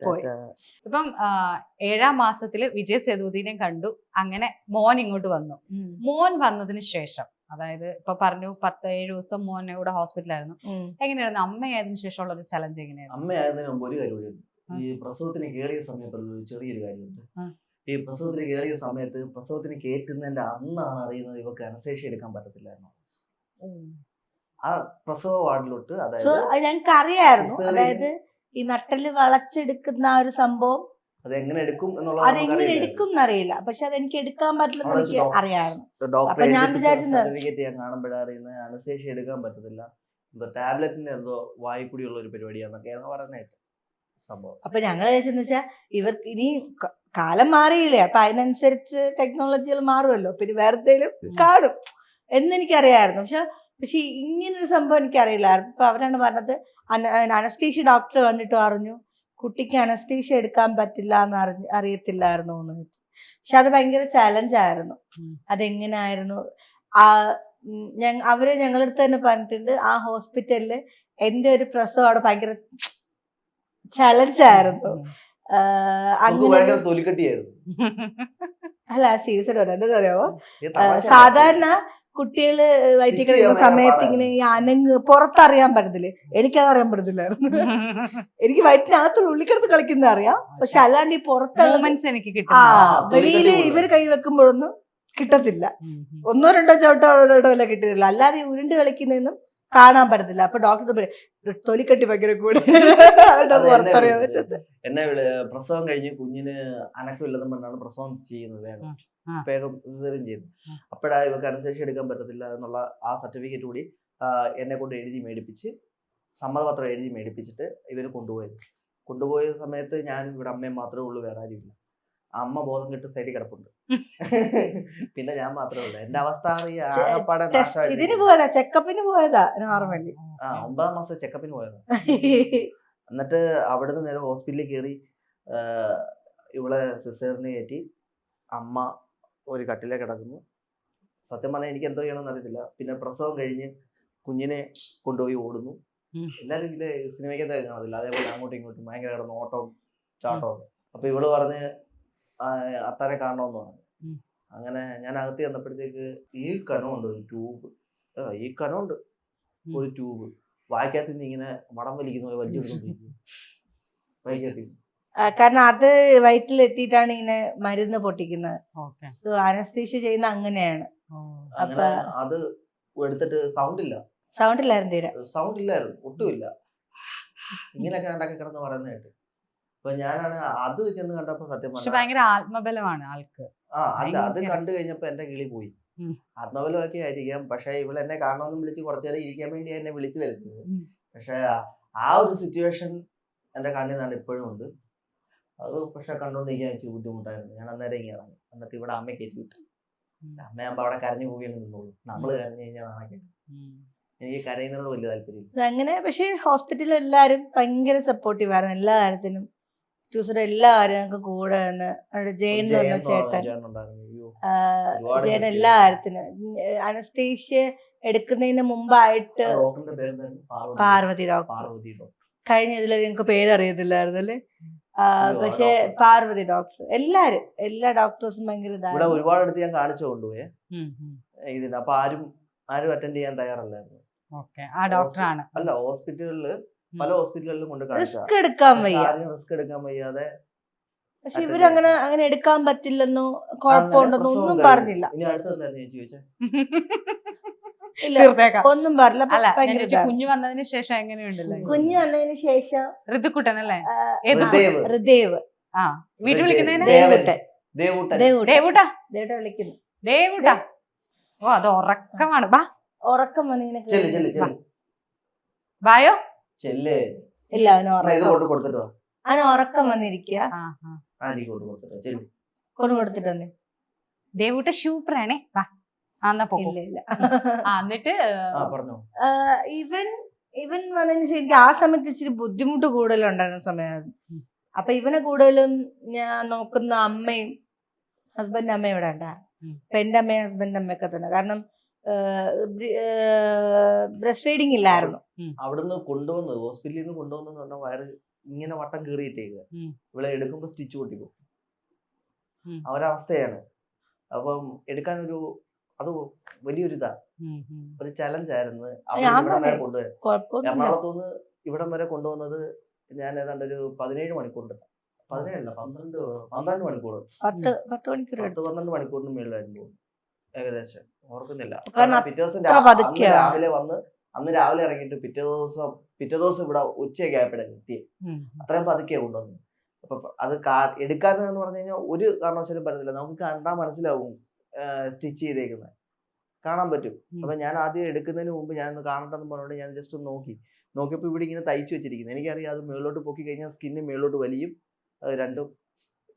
പോയി. ഇപ്പം ഏഴാം മാസത്തിൽ വിജയ് സേതുപതിനെ കണ്ടു. അങ്ങനെ മോൻ ഇങ്ങോട്ട് വന്നു. മോൻ വന്നതിന് ശേഷം അതായത് ഇപ്പൊ പറഞ്ഞു പത്ത് ഏഴ് ദിവസം മോനെ കൂടെ ഹോസ്പിറ്റലായിരുന്നു. എങ്ങനെയായിരുന്നു? അമ്മയായതിനു ശേഷമുള്ള ഒരു ചലഞ്ച് എങ്ങനെയായിരുന്നു അമ്മയായതിനു മുമ്പ് ഒരു കാര്യം കൂടിയുണ്ട്. ഈ പ്രസവത്തിന് കയറിയ സമയത്തുള്ള ഒരു ചെറിയൊരു കാര്യമുണ്ട്. ഈ പ്രസവത്തിന് കയറിയ സമയത്ത് പ്രസവത്തിന് കയറ്റുന്നതിന്റെ അന്നാണ് അറിയുന്നത് ഇവക്ക് അനശേഷി എടുക്കാൻ പറ്റത്തില്ലായിരുന്നു. ആ പ്രസവ വാർഡിലോട്ട് അതായത് അത് ഞങ്ങൾക്ക് അറിയായിരുന്നു അതായത് ഈ നട്ടൽ വളച്ചെടുക്കുന്ന ആ ഒരു സംഭവം അത് എങ്ങനെ എടുക്കും എന്നുള്ളത് അതെങ്ങനെ എടുക്കും എന്നറിയില്ല പക്ഷെ അത് എനിക്ക് എടുക്കാൻ പറ്റില്ലെന്ന് അവിടെ എനിക്ക് അറിയാമായിരുന്നു. അപ്പൊ ഞാൻ വിചാരിച്ചത് സർട്ടിഫിക്കറ്റ് ഞാൻ കാണുമ്പോഴാണ് അറിയുന്നത് അനശേഷി എടുക്കാൻ പറ്റത്തില്ല. എന്തോ ടാബ്ലറ്റിന്റെ എന്തോ വായി കൂടിയുള്ള ഒരു പരിപാടിയാന്നൊക്കെയാണ് പറഞ്ഞായിട്ട് സംഭവം. അപ്പൊ ഞങ്ങൾ വിചാരിച്ചെന്ന് വെച്ചാൽ ഇവർക്ക് ഇനി കാലം മാറിയില്ലേ. അപ്പൊ അതിനനുസരിച്ച് ടെക്നോളജികൾ മാറുമല്ലോ. പിന്നെ വേറെ എന്തെങ്കിലും കാണും. എന്നെനിക്കറിയായിരുന്നു പക്ഷെ പക്ഷെ ഇങ്ങനൊരു സംഭവം എനിക്കറിയില്ലായിരുന്നു. ഇപ്പൊ അവരാണ് പറഞ്ഞത് അനസ്തീഷ്യ ഡോക്ടറെ കണ്ടിട്ട് പറഞ്ഞു കുട്ടിക്ക് അനസ്തീഷ എടുക്കാൻ പറ്റില്ല എന്ന് അറിഞ്ഞ് അറിയത്തില്ലായിരുന്നു എന്ന് വെച്ചു. പക്ഷെ അത് ഭയങ്കര ചലഞ്ചായിരുന്നു. അതെങ്ങനായിരുന്നു? ആ ഞങ്ങ അവർ ഞങ്ങളുടെ അടുത്ത് തന്നെ പറഞ്ഞിട്ടുണ്ട് ആ ഹോസ്പിറ്റലിൽ എന്റെ ഒരു പ്രസവം അവിടെ ഭയങ്കര ചലഞ്ചായിരുന്നു അങ്ങനെ അല്ല സീരിയസ് പറയാം എന്താ പറയാമോ സാധാരണ കുട്ടികൾ വയറ്റി കഴിയുന്ന കിടക്കുന്ന സമയത്ത് ഇങ്ങനെ ഈ അനങ്ങ് പുറത്തറിയാൻ പറ്റത്തില്ലേ? എനിക്കത് അറിയാൻ പറ്റത്തില്ലായിരുന്നു. എനിക്ക് വയറ്റിനകത്തുള്ള ഉള്ളിക്കിടത്ത് കളിക്കുന്ന അറിയാം. പക്ഷെ അല്ലാണ്ട് ഈ പുറത്ത് എനിക്ക് ആ വെളിയിൽ ഇവർ കൈ വെക്കുമ്പോഴൊന്നും കിട്ടത്തില്ല. ഒന്നോ രണ്ടോ ചവിട്ടോ കിട്ടത്തില്ല അല്ലാതെ ഈ ഉരുണ്ട് കളിക്കുന്നതെന്നും കാണാൻ പറ്റത്തില്ല. അപ്പൊ ഡോക്ടർ പറയും തൊലിക്കെട്ടി ഭയങ്കര കൂടി. പുറത്തറിയാൻ എന്നെ പറ്റത്തില്ല. എന്നെ പ്രസവം കഴിഞ്ഞ് കുഞ്ഞിന് അനക്കമില്ലെന്നും പറഞ്ഞാണ് പ്രസവം ചെയ്യുന്നത്. വേഗം സിസേറിയൻ ചെയ്യുന്നു. അപ്പോഴാണ് അപ്പോഴാ ഇവർക്ക് അനുസരിച്ച് എടുക്കാൻ പറ്റത്തില്ല എന്നുള്ള ആ സർട്ടിഫിക്കറ്റ് കൂടി എന്നെ കൊണ്ട് എഴുതി മേടിപ്പിച്ച് സമ്മതപത്രം എഴുതി മേടിപ്പിച്ചിട്ട് ഇവർ കൊണ്ടുപോയത്. കൊണ്ടുപോയ സമയത്ത് ഞാൻ ഇവിടെ അമ്മയും മാത്രമേ ഉള്ളൂ വേറെ ആരുമില്ല അമ്മ ബോധം കെട്ട് സൈഡിൽ കിടപ്പുണ്ട്. പിന്നെ ഞാൻ മാത്രമേ ഉള്ളൂ. എന്റെ അവസ്ഥ ടെസ്റ്റ് ഇതിന്. പോയതാ? ചെക്കപ്പിന് പോയതാ? നോർമലി. ആ ഒമ്പതാം മാസം ചെക്കപ്പിന് പോയതാ. എന്നിട്ട് അവിടുന്ന് നേരെ ഹോസ്പിറ്റലിൽ കയറി ഇവളെ സിസ്റ്ററിനെ കയറ്റി അമ്മ ഒരു കട്ടിലെ കിടക്കുന്നു. സത്യം പറഞ്ഞാൽ എനിക്ക് എന്തോ ചെയ്യണമെന്ന് അറിയത്തില്ല. പിന്നെ പ്രസവം കഴിഞ്ഞ് കുഞ്ഞിനെ കൊണ്ടുപോയി ഓടുന്നു. എല്ലാവരും ഇതിലെ സിനിമയ്ക്കത്തെ കാണത്തില്ല അതേപോലെ അങ്ങോട്ടും ഇങ്ങോട്ടും ഭയങ്കര കിടന്ന് ഓട്ടവും ചാട്ടവും. അപ്പൊ ഇവൾ പറഞ്ഞ് അത്താരെ കാണണമെന്ന് പറഞ്ഞു. അങ്ങനെ ഞാൻ അകത്ത് ചെന്നപ്പോഴത്തേക്ക് ഈ കനമുണ്ട് ഒരു ട്യൂബ്. ഈ കനമുണ്ട്. ഒരു ട്യൂബ്. വായിക്കാത്ത ഇങ്ങനെ മടം വലിക്കുന്ന വലിച്ചു വലിച്ചെടുത്തോണ്ടിരിക്കും വായിക്കാത്ത കാരണം അത് വയറ്റിൽ എത്തിയിട്ടാണ് ഇങ്ങനെ മരുന്ന് പൊട്ടിക്കുന്നത്. ഓക്കെ. സോ അനസ്തീഷ്യ ചെയ്യുന്ന അങ്ങനെയാണ്. അപ്പൊ അത് എടുത്തിട്ട് സൗണ്ട് ഇല്ല. സൗണ്ട് ഇല്ലായിരുന്നു തീരെ. സൗണ്ട് ഇല്ലായിരുന്നു. ഒട്ടുമില്ല. ഇങ്ങനെയൊക്കെ കണ്ടൊക്കെ കിടന്ന് പറയുന്ന കേട്ട്. അപ്പൊ ഞാനാണ് അത് ചെന്ന് കണ്ടപ്പോ സത്യം പക്ഷെ ഭയങ്കര ആത്മബലമാണ് ആൾക്ക്. ആ അല്ല അത് കണ്ടു കഴിഞ്ഞപ്പോ എന്റെ കിളി പോയി. ആത്മബലമൊക്കെ ആയിരിക്കാം. പക്ഷെ ഇവൾ എന്നെ കാണണമെന്ന് വിളിച്ച് കുറച്ചേരം ഇരിക്കാൻ വേണ്ടി എന്നെ വിളിച്ചു വരുന്നത്. പക്ഷെ ആ ഒരു സിറ്റുവേഷൻ എന്റെ കണ്ണിൽ നിന്നാണ് ഇപ്പോഴും ഉണ്ട്. അത് പക്ഷെ കണ്ടോണ്ടിരിക്കാൻ ഇച്ചിരി ബുദ്ധിമുട്ടായിരുന്നു. ഞാൻ അന്നേരം ഇങ്ങനെ ഇറങ്ങി എന്നിട്ട് ഇവിടെ അമ്മ കയറ്റി വിട്ടു. അമ്മയാകുമ്പോ അവിടെ കരഞ്ഞു പോവുകയാണ് നിന്നോളൂ. നമ്മൾ കരഞ്ഞു കഴിഞ്ഞാൽ നാണക്കേട്. എനിക്ക് കരയുന്നതിനോട് വലിയ താല്പര്യമില്ല. അങ്ങനെ പക്ഷേ ഹോസ്പിറ്റലിൽ എല്ലാവരും ഭയങ്കര സപ്പോർട്ടീവ് ആയിരുന്നു. എല്ലാ കാര്യത്തിലും ടൂസറുടെ എല്ലാ കാര്യങ്ങൾക്കും കൂടെ നിന്ന് ജയൻ എന്ന് പറഞ്ഞ ചേട്ടൻ. ചേട്ടനുണ്ടായിരുന്നു അയ്യോ. ആ, ജയൻ എല്ലാ. കാര്യത്തിനും. അനസ്തീഷ്യ എടുക്കുന്നതിന് മുമ്പായിട്ട് പാർവതി. ഡോക്ടർ. കഴിഞ്ഞ ഇതിൽ ഞങ്ങൾക്ക് പേരറിയത്തില്ലായിരുന്നു അല്ലേ? പക്ഷേ പാർവതി ഡോക്ടർ. എല്ലാരും എല്ലാ ഡോക്ടേഴ്സും ഭയങ്കര ഇവിടെ ഒരുപാട് അടുത്ത് ഞാൻ കാണിച്ചു കൊണ്ടുപോയേ. ഇതിന് അപ്പൊ ആരും ആരും അറ്റൻഡ് ചെയ്യാൻ തയ്യാറല്ലായിരുന്നു. ആ ഡോക്ടറാണ്. അല്ല ഹോസ്പിറ്റലിൽ പല ഹോസ്പിറ്റലുകളിലും കൊണ്ട് റിസ്ക് എടുക്കാൻ വയ്യ. റിസ്ക് എടുക്കാൻ വയ്യാതെ പക്ഷെ ഇവരങ്ങനെ അങ്ങനെ എടുക്കാൻ പറ്റില്ലെന്നോ കുഴപ്പമുണ്ടെന്നോ ഒന്നും പറഞ്ഞില്ല. ഇനി ചേച്ചി ചോദിച്ചേ? തീർത്തേക്കാം. ഒന്നും പറഞ്ഞില്ല. കുഞ്ഞു വന്നതിന് ശേഷം എങ്ങനെയുണ്ടല്ലോ? കുഞ്ഞ് വന്നതിന് ശേഷം ഋതുക്കുട്ടൻ അല്ലേ? ഋദേവ്. ആ, വീട്ടിൽ വിളിക്കുന്നതിന്? ദേവൂട്ടാ? വിളിക്കുന്നു. ദേവൂട്ടാ? ഓ അത് ഉറക്കമാണ്. ബാ. ഉറക്കം വന്നിങ്ങനെ ചെല്ല് ചെല്ല് കേറി. ബായോ? ചെല്ലേ. ഇല്ല അവന് ഉറക്കം. അവന് ഉറക്കം വന്നിരിക്കുക ആ ആ. ആന്റിക്ക് കൊണ്ട് ദേവൂട്ട സൂപ്പറാണേ വാ എന്നിട്ട് ഇവൻ ഇവൻ വന്നതിന് ശരിക്ക് എനിക്ക് ആ സമയത്ത് ഇച്ചിരി ബുദ്ധിമുട്ട് കൂടുതലുണ്ടായിരുന്ന സമയമായിരുന്നു. അപ്പൊ ഇവനെ കൂടുതലും ഞാൻ നോക്കുന്ന അമ്മയും ഹസ്ബൻഡ് അമ്മയും ഇവിടെ ഉണ്ടായിരുന്നു. അപ്പൊ എന്റെ അമ്മയും ഹസ്ബൻഡ് അമ്മയൊക്കെ തന്നെ. കാരണം ബ്രസ്റ്റ് ഫീഡിങ് ഇല്ലായിരുന്നു. അവിടുന്ന് കൊണ്ടുവന്നത് ഹോസ്പിറ്റലിൽ നിന്ന് കൊണ്ടുവന്നു പറഞ്ഞാൽ വയറ് ഇങ്ങനെ വട്ടം കീറിയിട്ടേക്ക് ഉം. ഇവിടെ എടുക്കുമ്പോ സ്റ്റിച്ച് പൊട്ടിക്കും ഉം. അവരവസ്ഥയാണ്. അപ്പം എടുക്കാനൊരു അത് വലിയൊരു ഇതാ. ഒരു ചലഞ്ച് ആയിരുന്നു. കൊണ്ടുവരാൻ നിന്ന് ഇവിടം വരെ കൊണ്ടുവന്നത് ഞാൻ ഏതാണ്ട് ഒരു പതിനേഴ് മണിക്കൂർ പതിനേഴല്ല പന്ത്രണ്ട് പന്ത്രണ്ട് മണിക്കൂർ പത്ത് പത്ത് മണിക്കൂർ പത്ത് പന്ത്രണ്ട് മണിക്കൂറിന് മേളിലായിരുന്നു. ഏകദേശം. ഓർക്കുന്നില്ല. പിറ്റേ ദിവസം. രാവിലെ വന്ന് അന്ന് രാവിലെ ഇറങ്ങിയിട്ട് പിറ്റേ ദിവസം പിറ്റേ ദിവസം ഇവിടെ ഉച്ചയൊക്കെ ആയപ്പോഴാണ് എത്തി. അത്രയും പതുക്കെ കൊണ്ടുവന്നു അപ്പൊ അത് എടുക്കാത്തതെന്ന് പറഞ്ഞു കഴിഞ്ഞാൽ ഒരു കാരണവശാലും പറ്റത്തില്ല. നമുക്ക് കണ്ടാൽ മനസ്സിലാവും സ്റ്റിച്ച് ചെയ്തേക്കുന്നത് കാണാൻ പറ്റും. അപ്പൊ ഞാൻ ആദ്യം എടുക്കുന്നതിന് മുമ്പ് ഞാൻ ഒന്ന് കാണട്ടെന്ന് പറഞ്ഞുകൊണ്ട് ഞാൻ ജസ്റ്റ് ഒന്ന് നോക്കി. നോക്കിയപ്പോൾ ഇവിടെ ഇങ്ങനെ തയ്ച്ചു വെച്ചിരിക്കുന്നത് എനിക്കറിയാം അത് മേളിലോട്ട് പൊക്കി കഴിഞ്ഞാൽ സ്കിന്ന് മേളിലോട്ട് വലിയും അത് രണ്ടും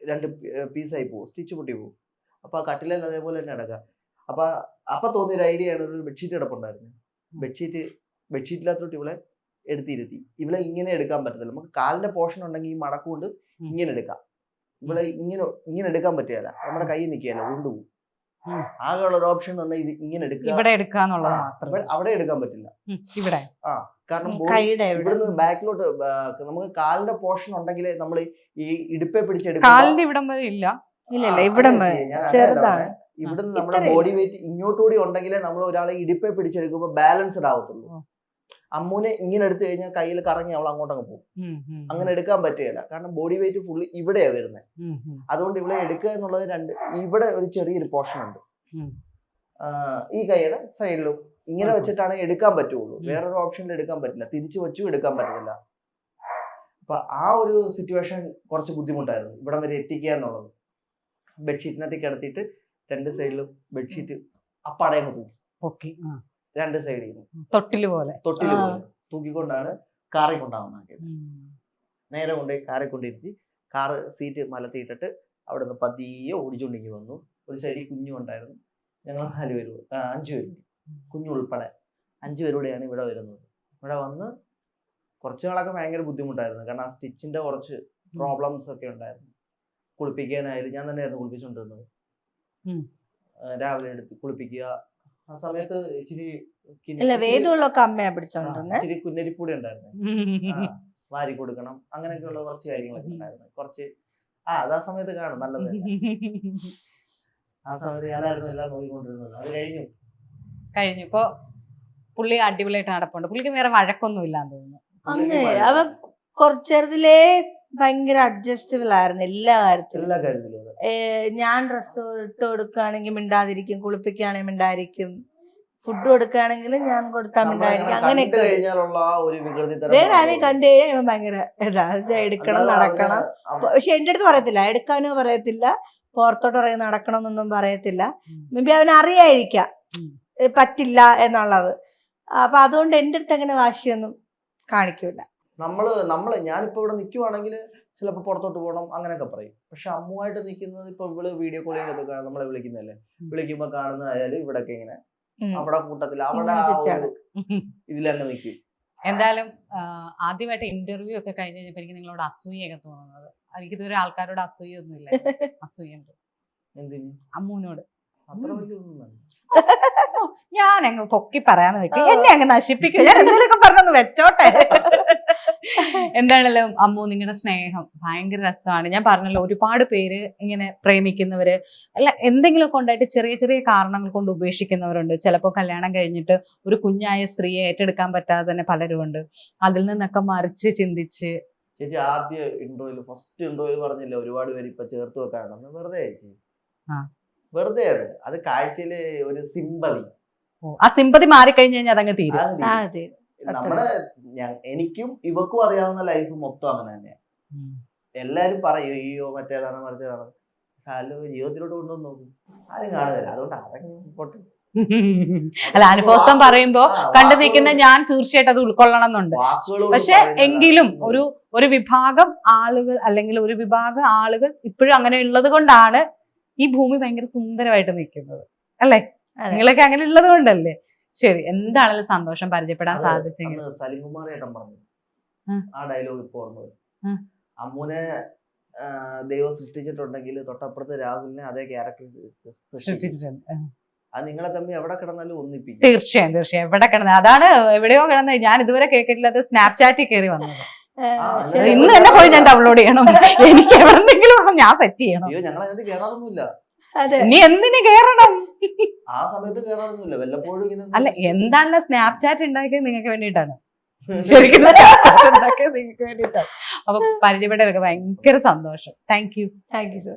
രണ്ട് പീസായി പോകും സ്റ്റിച്ച് പൊട്ടി പോകും അപ്പൊ ആ കട്ടിലെല്ലാം അതേപോലെ തന്നെ അടക്കാം അപ്പൊ അപ്പൊ തോന്നിയൊരു ഐഡിയ ആണ് ഒരു ബെഡ്ഷീറ്റ് കിടപ്പുണ്ടായിരുന്നു. ബെഡ്ഷീറ്റ് ബെഡ്ഷീറ്റില്ലാത്തോട്ട് ഇവളെ എടുത്തിരുത്തി. ഇവളെ ഇങ്ങനെ എടുക്കാൻ പറ്റത്തില്ല. നമുക്ക് കാലിന്റെ പോർഷൻ ഉണ്ടെങ്കിൽ ഈ മടക്കുകൊണ്ട് ഇങ്ങനെ എടുക്കാം. ഇവളെ ഇങ്ങനെ ഇങ്ങനെ എടുക്കാൻ പറ്റുകയില്ല. നമ്മുടെ കൈ നിൽക്കുകയല്ല. കൊണ്ടുപോകും ഉം. ആകെയുള്ള ഒരു ഓപ്ഷൻ എന്ന് പറഞ്ഞാൽ ഇത് ഇങ്ങനെ എടുക്കുക. ഇവിടെ എടുക്കാന്നുള്ളത് അവിടെ എടുക്കാൻ പറ്റില്ല. ഇവിടെ. ആ കാരണം ഇവിടുന്ന് ബാക്കിലോട്ട് നമുക്ക് കാലിന്റെ പോർഷൻ ഉണ്ടെങ്കിൽ നമ്മൾ ഈ ഇടുപ്പെ പിടിച്ചെടുക്കും കാലിന്റെ ഇവിടം വരെ ഇല്ല. ഇവിടെ ചെറുതാണ്. ഇവിടുന്ന് നമ്മുടെ ബോഡി വെയിറ്റ് ഇങ്ങോട്ടുകൂടി ഉണ്ടെങ്കിലേ നമ്മൾ ഒരാളെ ഇടുപ്പെ പിടിച്ചെടുക്കുമ്പോൾ ബാലൻസ്ഡ് ആവത്തുള്ളൂ. അമ്മൂനെ ഇങ്ങനെ എടുത്തു കഴിഞ്ഞാൽ കയ്യിൽ കറങ്ങി അവൾ അങ്ങോട്ടങ്ങ് പോകും. അങ്ങനെ എടുക്കാൻ പറ്റുകയില്ല. കാരണം ബോഡി വെയിറ്റ് ഫുള്ള് ഇവിടെയാ വരുന്നത്. അതുകൊണ്ട് ഇവിടെ എടുക്കുക എന്നുള്ളത് രണ്ട് ഇവിടെ ഒരു ചെറിയൊരു പോർഷൻ ഉണ്ട്. ഈ കൈയുടെ സൈഡിലും ഇങ്ങനെ വെച്ചിട്ടാണ് എടുക്കാൻ പറ്റുള്ളൂ. വേറൊരു ഓപ്ഷനിൽ എടുക്കാൻ പറ്റില്ല. തിരിച്ചു വെച്ചും എടുക്കാൻ പറ്റത്തില്ല. അപ്പൊ ആ ഒരു സിറ്റുവേഷൻ കുറച്ച് ബുദ്ധിമുട്ടായിരുന്നു. ഇവിടം വരെ എത്തിക്കുക എന്നുള്ളത്. ബെഡ്ഷീറ്റിനകത്ത് കിടത്തിയിട്ട് രണ്ട് സൈഡിലും ബെഡ്ഷീറ്റ് അപ്പാടയം പോകും. ഓക്കെ രണ്ട് സൈഡിൽ നിന്ന് തൊട്ടിൽ പോലെ. തൊട്ടിൽ പോലെ. തൂക്കിക്കൊണ്ടാണ് കാറി കൊണ്ടാവുന്നത് നേരെ കൊണ്ട് കാറി കൊണ്ടിരുത്തി. കാറ് സീറ്റ് മലത്തിയിട്ടിട്ട് അവിടെ നിന്ന് പതിയെ ഓടിച്ചുകൊണ്ടിങ്ങി വന്നു. ഒരു സൈഡിൽ കുഞ്ഞു ഉണ്ടായിരുന്നു. ഞങ്ങൾ നാല് പേര് അഞ്ചു പേര് കുഞ്ഞു ഉൾപ്പെടെ. അഞ്ച് പേരൂടെയാണ് ഇവിടെ വരുന്നത്. ഇവിടെ വന്ന് കുറച്ച് നാളൊക്കെ ഭയങ്കര ബുദ്ധിമുട്ടായിരുന്നു. കാരണം ആ സ്റ്റിച്ചിന്റെ കുറച്ച് പ്രോബ്ലംസ് ഒക്കെ ഉണ്ടായിരുന്നു. കുളിപ്പിക്കാനായാലും ഞാൻ തന്നെയായിരുന്നു കുളിപ്പിച്ചുകൊണ്ടിരുന്നത് രാവിലെ എടുത്ത് കുളിപ്പിക്കുക ആ സമയത്ത് ഇച്ചിരി ഇല്ല വേദമുള്ളൊക്കെ അമ്മയാ ആ, പിടിച്ചോണ്ടിരുന്നെ ഇച്ചിരി കുന്നരിപ്പൂടി ഉണ്ടായിരുന്നു. വാരി കൊടുക്കണം. അങ്ങനെയൊക്കെയുള്ള കുറച്ച് കാര്യങ്ങളൊക്കെ ഉണ്ടായിരുന്നു. കുറച്ച് ആ അത് ആ സമയത്ത് കാണും. നല്ലത് ആ സമയത്ത് ഞാനായിരുന്നു എല്ലാം നോക്കിക്കൊണ്ടിരുന്നത്. അത് കഴിഞ്ഞു. കഴിഞ്ഞു. ഇപ്പൊ പുള്ളി അടിപൊളിയായിട്ട് നടപ്പുണ്ട്. പുള്ളിക്ക് വേറെ വഴക്കൊന്നും ഇല്ലാന്ന് തോന്നുന്നു. അങ്ങനെ അവ കുറച്ചെറുതിലേ ഭയങ്കര അഡ്ജസ്റ്റബിൾ ആയിരുന്നു എല്ലാ കാര്യത്തിലും. എല്ലാ കാര്യത്തിലും ഞാൻ ഡ്രസ്സ് ഇട്ട് കൊടുക്കുകയാണെങ്കിൽ മിണ്ടാതിരിക്കും കുളിപ്പിക്കുകയാണെങ്കിൽ മിണ്ടായിരിക്കും ഫുഡ് കൊടുക്കുകയാണെങ്കിൽ ഞാൻ കൊടുത്താൽ മിണ്ടായിരിക്കും അങ്ങനെയൊക്കെ വേറെ ആരെയും കണ്ടു കഴിഞ്ഞാൽ ഇവൻ ഭയങ്കര ഇതാ എടുക്കണം നടക്കണം. പക്ഷെ എന്റെ അടുത്ത് പറയത്തില്ല എടുക്കാനോ പറയത്തില്ല പുറത്തോട്ട് ഇറങ്ങി നടക്കണം എന്നൊന്നും പറയത്തില്ല മേബി അവൻ അറിയായിരിക്കാം. പറ്റില്ല എന്നുള്ളത്. അപ്പൊ അതുകൊണ്ട് എന്റെ അടുത്ത് അങ്ങനെ വാശിയൊന്നും കാണിക്കൂല. നമ്മൾ നമ്മൾ ഞാനിപ്പോ ഇവിടെ നിൽക്കുവാണെങ്കിൽ ചിലപ്പോൾ പുറത്തോട്ട് പോകണം അങ്ങനെയൊക്കെ പറയും. പക്ഷെ അമ്മുവായിട്ട് നിൽക്കുന്നത് ഇപ്പൊ ഇവൾ വീഡിയോ കോളിലൊക്കെ കാണും നമ്മളെ വിളിക്കുന്നതല്ലേ? വിളിക്കുമ്പോൾ വിളിക്കുമ്പോ കാണുന്നതായാലും ഇവിടൊക്കെ ഇങ്ങനെ. അവിടെ കൂട്ടത്തിൽ അവിടെ ഇതിലങ്ങ് നിൽക്കും എന്തായാലും ആദ്യമായിട്ട് ഇന്റർവ്യൂ ഒക്കെ കഴിഞ്ഞ് കഴിഞ്ഞപ്പോ എനിക്ക് നിങ്ങളോട് അസൂയൊക്കെ തോന്നുന്നത്. എനിക്ക് ഇതുവരെ ആൾക്കാരോട് അസൂയൊന്നുമില്ല. അസൂയുണ്ട്. അമ്മൂനോട് ഞാൻ അങ്ങ് പൊക്കി പറയാന്ന് വെക്കി എന്നെ അങ്ങ് നശിപ്പിക്കും. ഞാൻ എന്തെങ്കിലുമൊക്കെ പറഞ്ഞൊന്ന് വെച്ചോട്ടെ. എന്താണല്ലോ അമ്മു നിങ്ങളുടെ സ്നേഹം? ഭയങ്കര രസമാണ്. ഞാൻ പറഞ്ഞല്ലോ ഒരുപാട് പേര് ഇങ്ങനെ പ്രേമിക്കുന്നവര് അല്ല എന്തെങ്കിലുമൊക്കെ ഉണ്ടായിട്ട് ചെറിയ ചെറിയ കാരണങ്ങൾ കൊണ്ട് ഉപേക്ഷിക്കുന്നവരുണ്ട്. ചിലപ്പോൾ കല്യാണം കഴിഞ്ഞിട്ട് ഒരു കുഞ്ഞായ സ്ത്രീയെ ഏറ്റെടുക്കാൻ പറ്റാതെ തന്നെ പലരും ഉണ്ട് അതിൽ നിന്നൊക്കെ മറിച്ച് ചിന്തിച്ച്. ചേച്ചി ആദ്യ ഇൻട്രോയിൽ ഫസ്റ്റ് ഇൻട്രോയിൽ പറഞ്ഞില്ല ഒരുപാട് പേര് ഇപ്പൊ ചേർത്ത് വെക്കാണെന്ന് വെറുതെ ചേച്ചി. ആ. വെറുതെ അത് കാഴ്ചയിൽ ഒരു സിമ്പതി. ഓ, ആ സിമ്പതി മാറിക്കഴിഞ്ഞാൽ കഴിഞ്ഞാൽ അതങ്ങ് തീരും. അത്. അതെ നമ്മുടെ എനിക്കും ഇവക്കും അറിയാവുന്ന ലൈഫ് മൊത്തം അങ്ങനെ തന്നെയാണ് എല്ലാരും പറയും അയ്യോ മറ്റേതാണ് മറ്റേതാണ്. ഹലോ ജീവിതത്തിലോട്ട് കൊണ്ടുവന്ന് നോക്കും. ആരും കാണുന്നില്ല. അതുകൊണ്ട് അതൊക്കെ അല്ല അനുഭവസ്ഥം പറയുമ്പോ കണ്ടു നിൽക്കുന്ന ഞാൻ തീർച്ചയായിട്ടും അത് ഉൾക്കൊള്ളണം എന്നുണ്ട്. പക്ഷെ എങ്കിലും ഒരു ഒരു വിഭാഗം ആളുകൾ അല്ലെങ്കിൽ ഒരു വിഭാഗം ആളുകൾ ഇപ്പോഴും അങ്ങനെ ഉള്ളത് കൊണ്ടാണ് ഈ ഭൂമി ഭയങ്കര സുന്ദരമായിട്ട് നിൽക്കുന്നത്. അല്ലേ? നിങ്ങളൊക്കെ അങ്ങനെ ഉള്ളത് കൊണ്ടല്ലേ? ശരി എന്താണല്ലോ സന്തോഷം പരിചയപ്പെടാൻ സാധിച്ചെങ്കിൽ. സലിംകുമാർ ഏട്ടൻ പറഞ്ഞു. ആ. ഡയലോഗ് ഇപ്പൊ ഓർമ്മ. അമ്മുനെ ദൈവം സൃഷ്ടിച്ചിട്ടുണ്ടെങ്കിൽ തൊട്ടപ്പുറത്ത് രാഹുലിനെ അതേ ക്യാരക്ടർ സൃഷ്ടിച്ചു സൃഷ്ടിച്ചിട്ടുണ്ട്. ആ. അത് നിങ്ങളെ തമ്മിൽ എവിടെ കിടന്നാലും ഒന്നിപ്പിക്കും. തീർച്ചയായും തീർച്ചയായും. എവിടെ കിടന്നത് അതാണ് എവിടെയോ കിടന്നത്. ഞാൻ ഇതുവരെ കേട്ടിട്ടില്ലാത്ത സ്നാപ്ചാറ്റിൽ കയറി വന്നത്. ഇന്ന് തന്നെ പോയി ഞാൻ ഡൗൺലോഡ് ചെയ്യണം. എനിക്ക് എവിടെന്തെങ്കിലും ഞാൻ സെറ്റ് ചെയ്യണം. ഞങ്ങൾ അതിനകത്ത് എന്തിന് കേറണം? ആ സമയത്ത് കയറാറൊന്നുമില്ല വല്ലപ്പോഴും ഇങ്ങനെ അല്ല എന്താണ് സ്നാപ്ചാറ്റ് ഉണ്ടാക്കിയത് നിങ്ങൾക്ക് വേണ്ടിയിട്ടാണ്? ശരിക്കും നിങ്ങൾക്ക് വേണ്ടിയിട്ടാണ്. അപ്പൊ പരിചയപ്പെട്ടവർക്ക് ഭയങ്കര സന്തോഷം. Thank you thank you so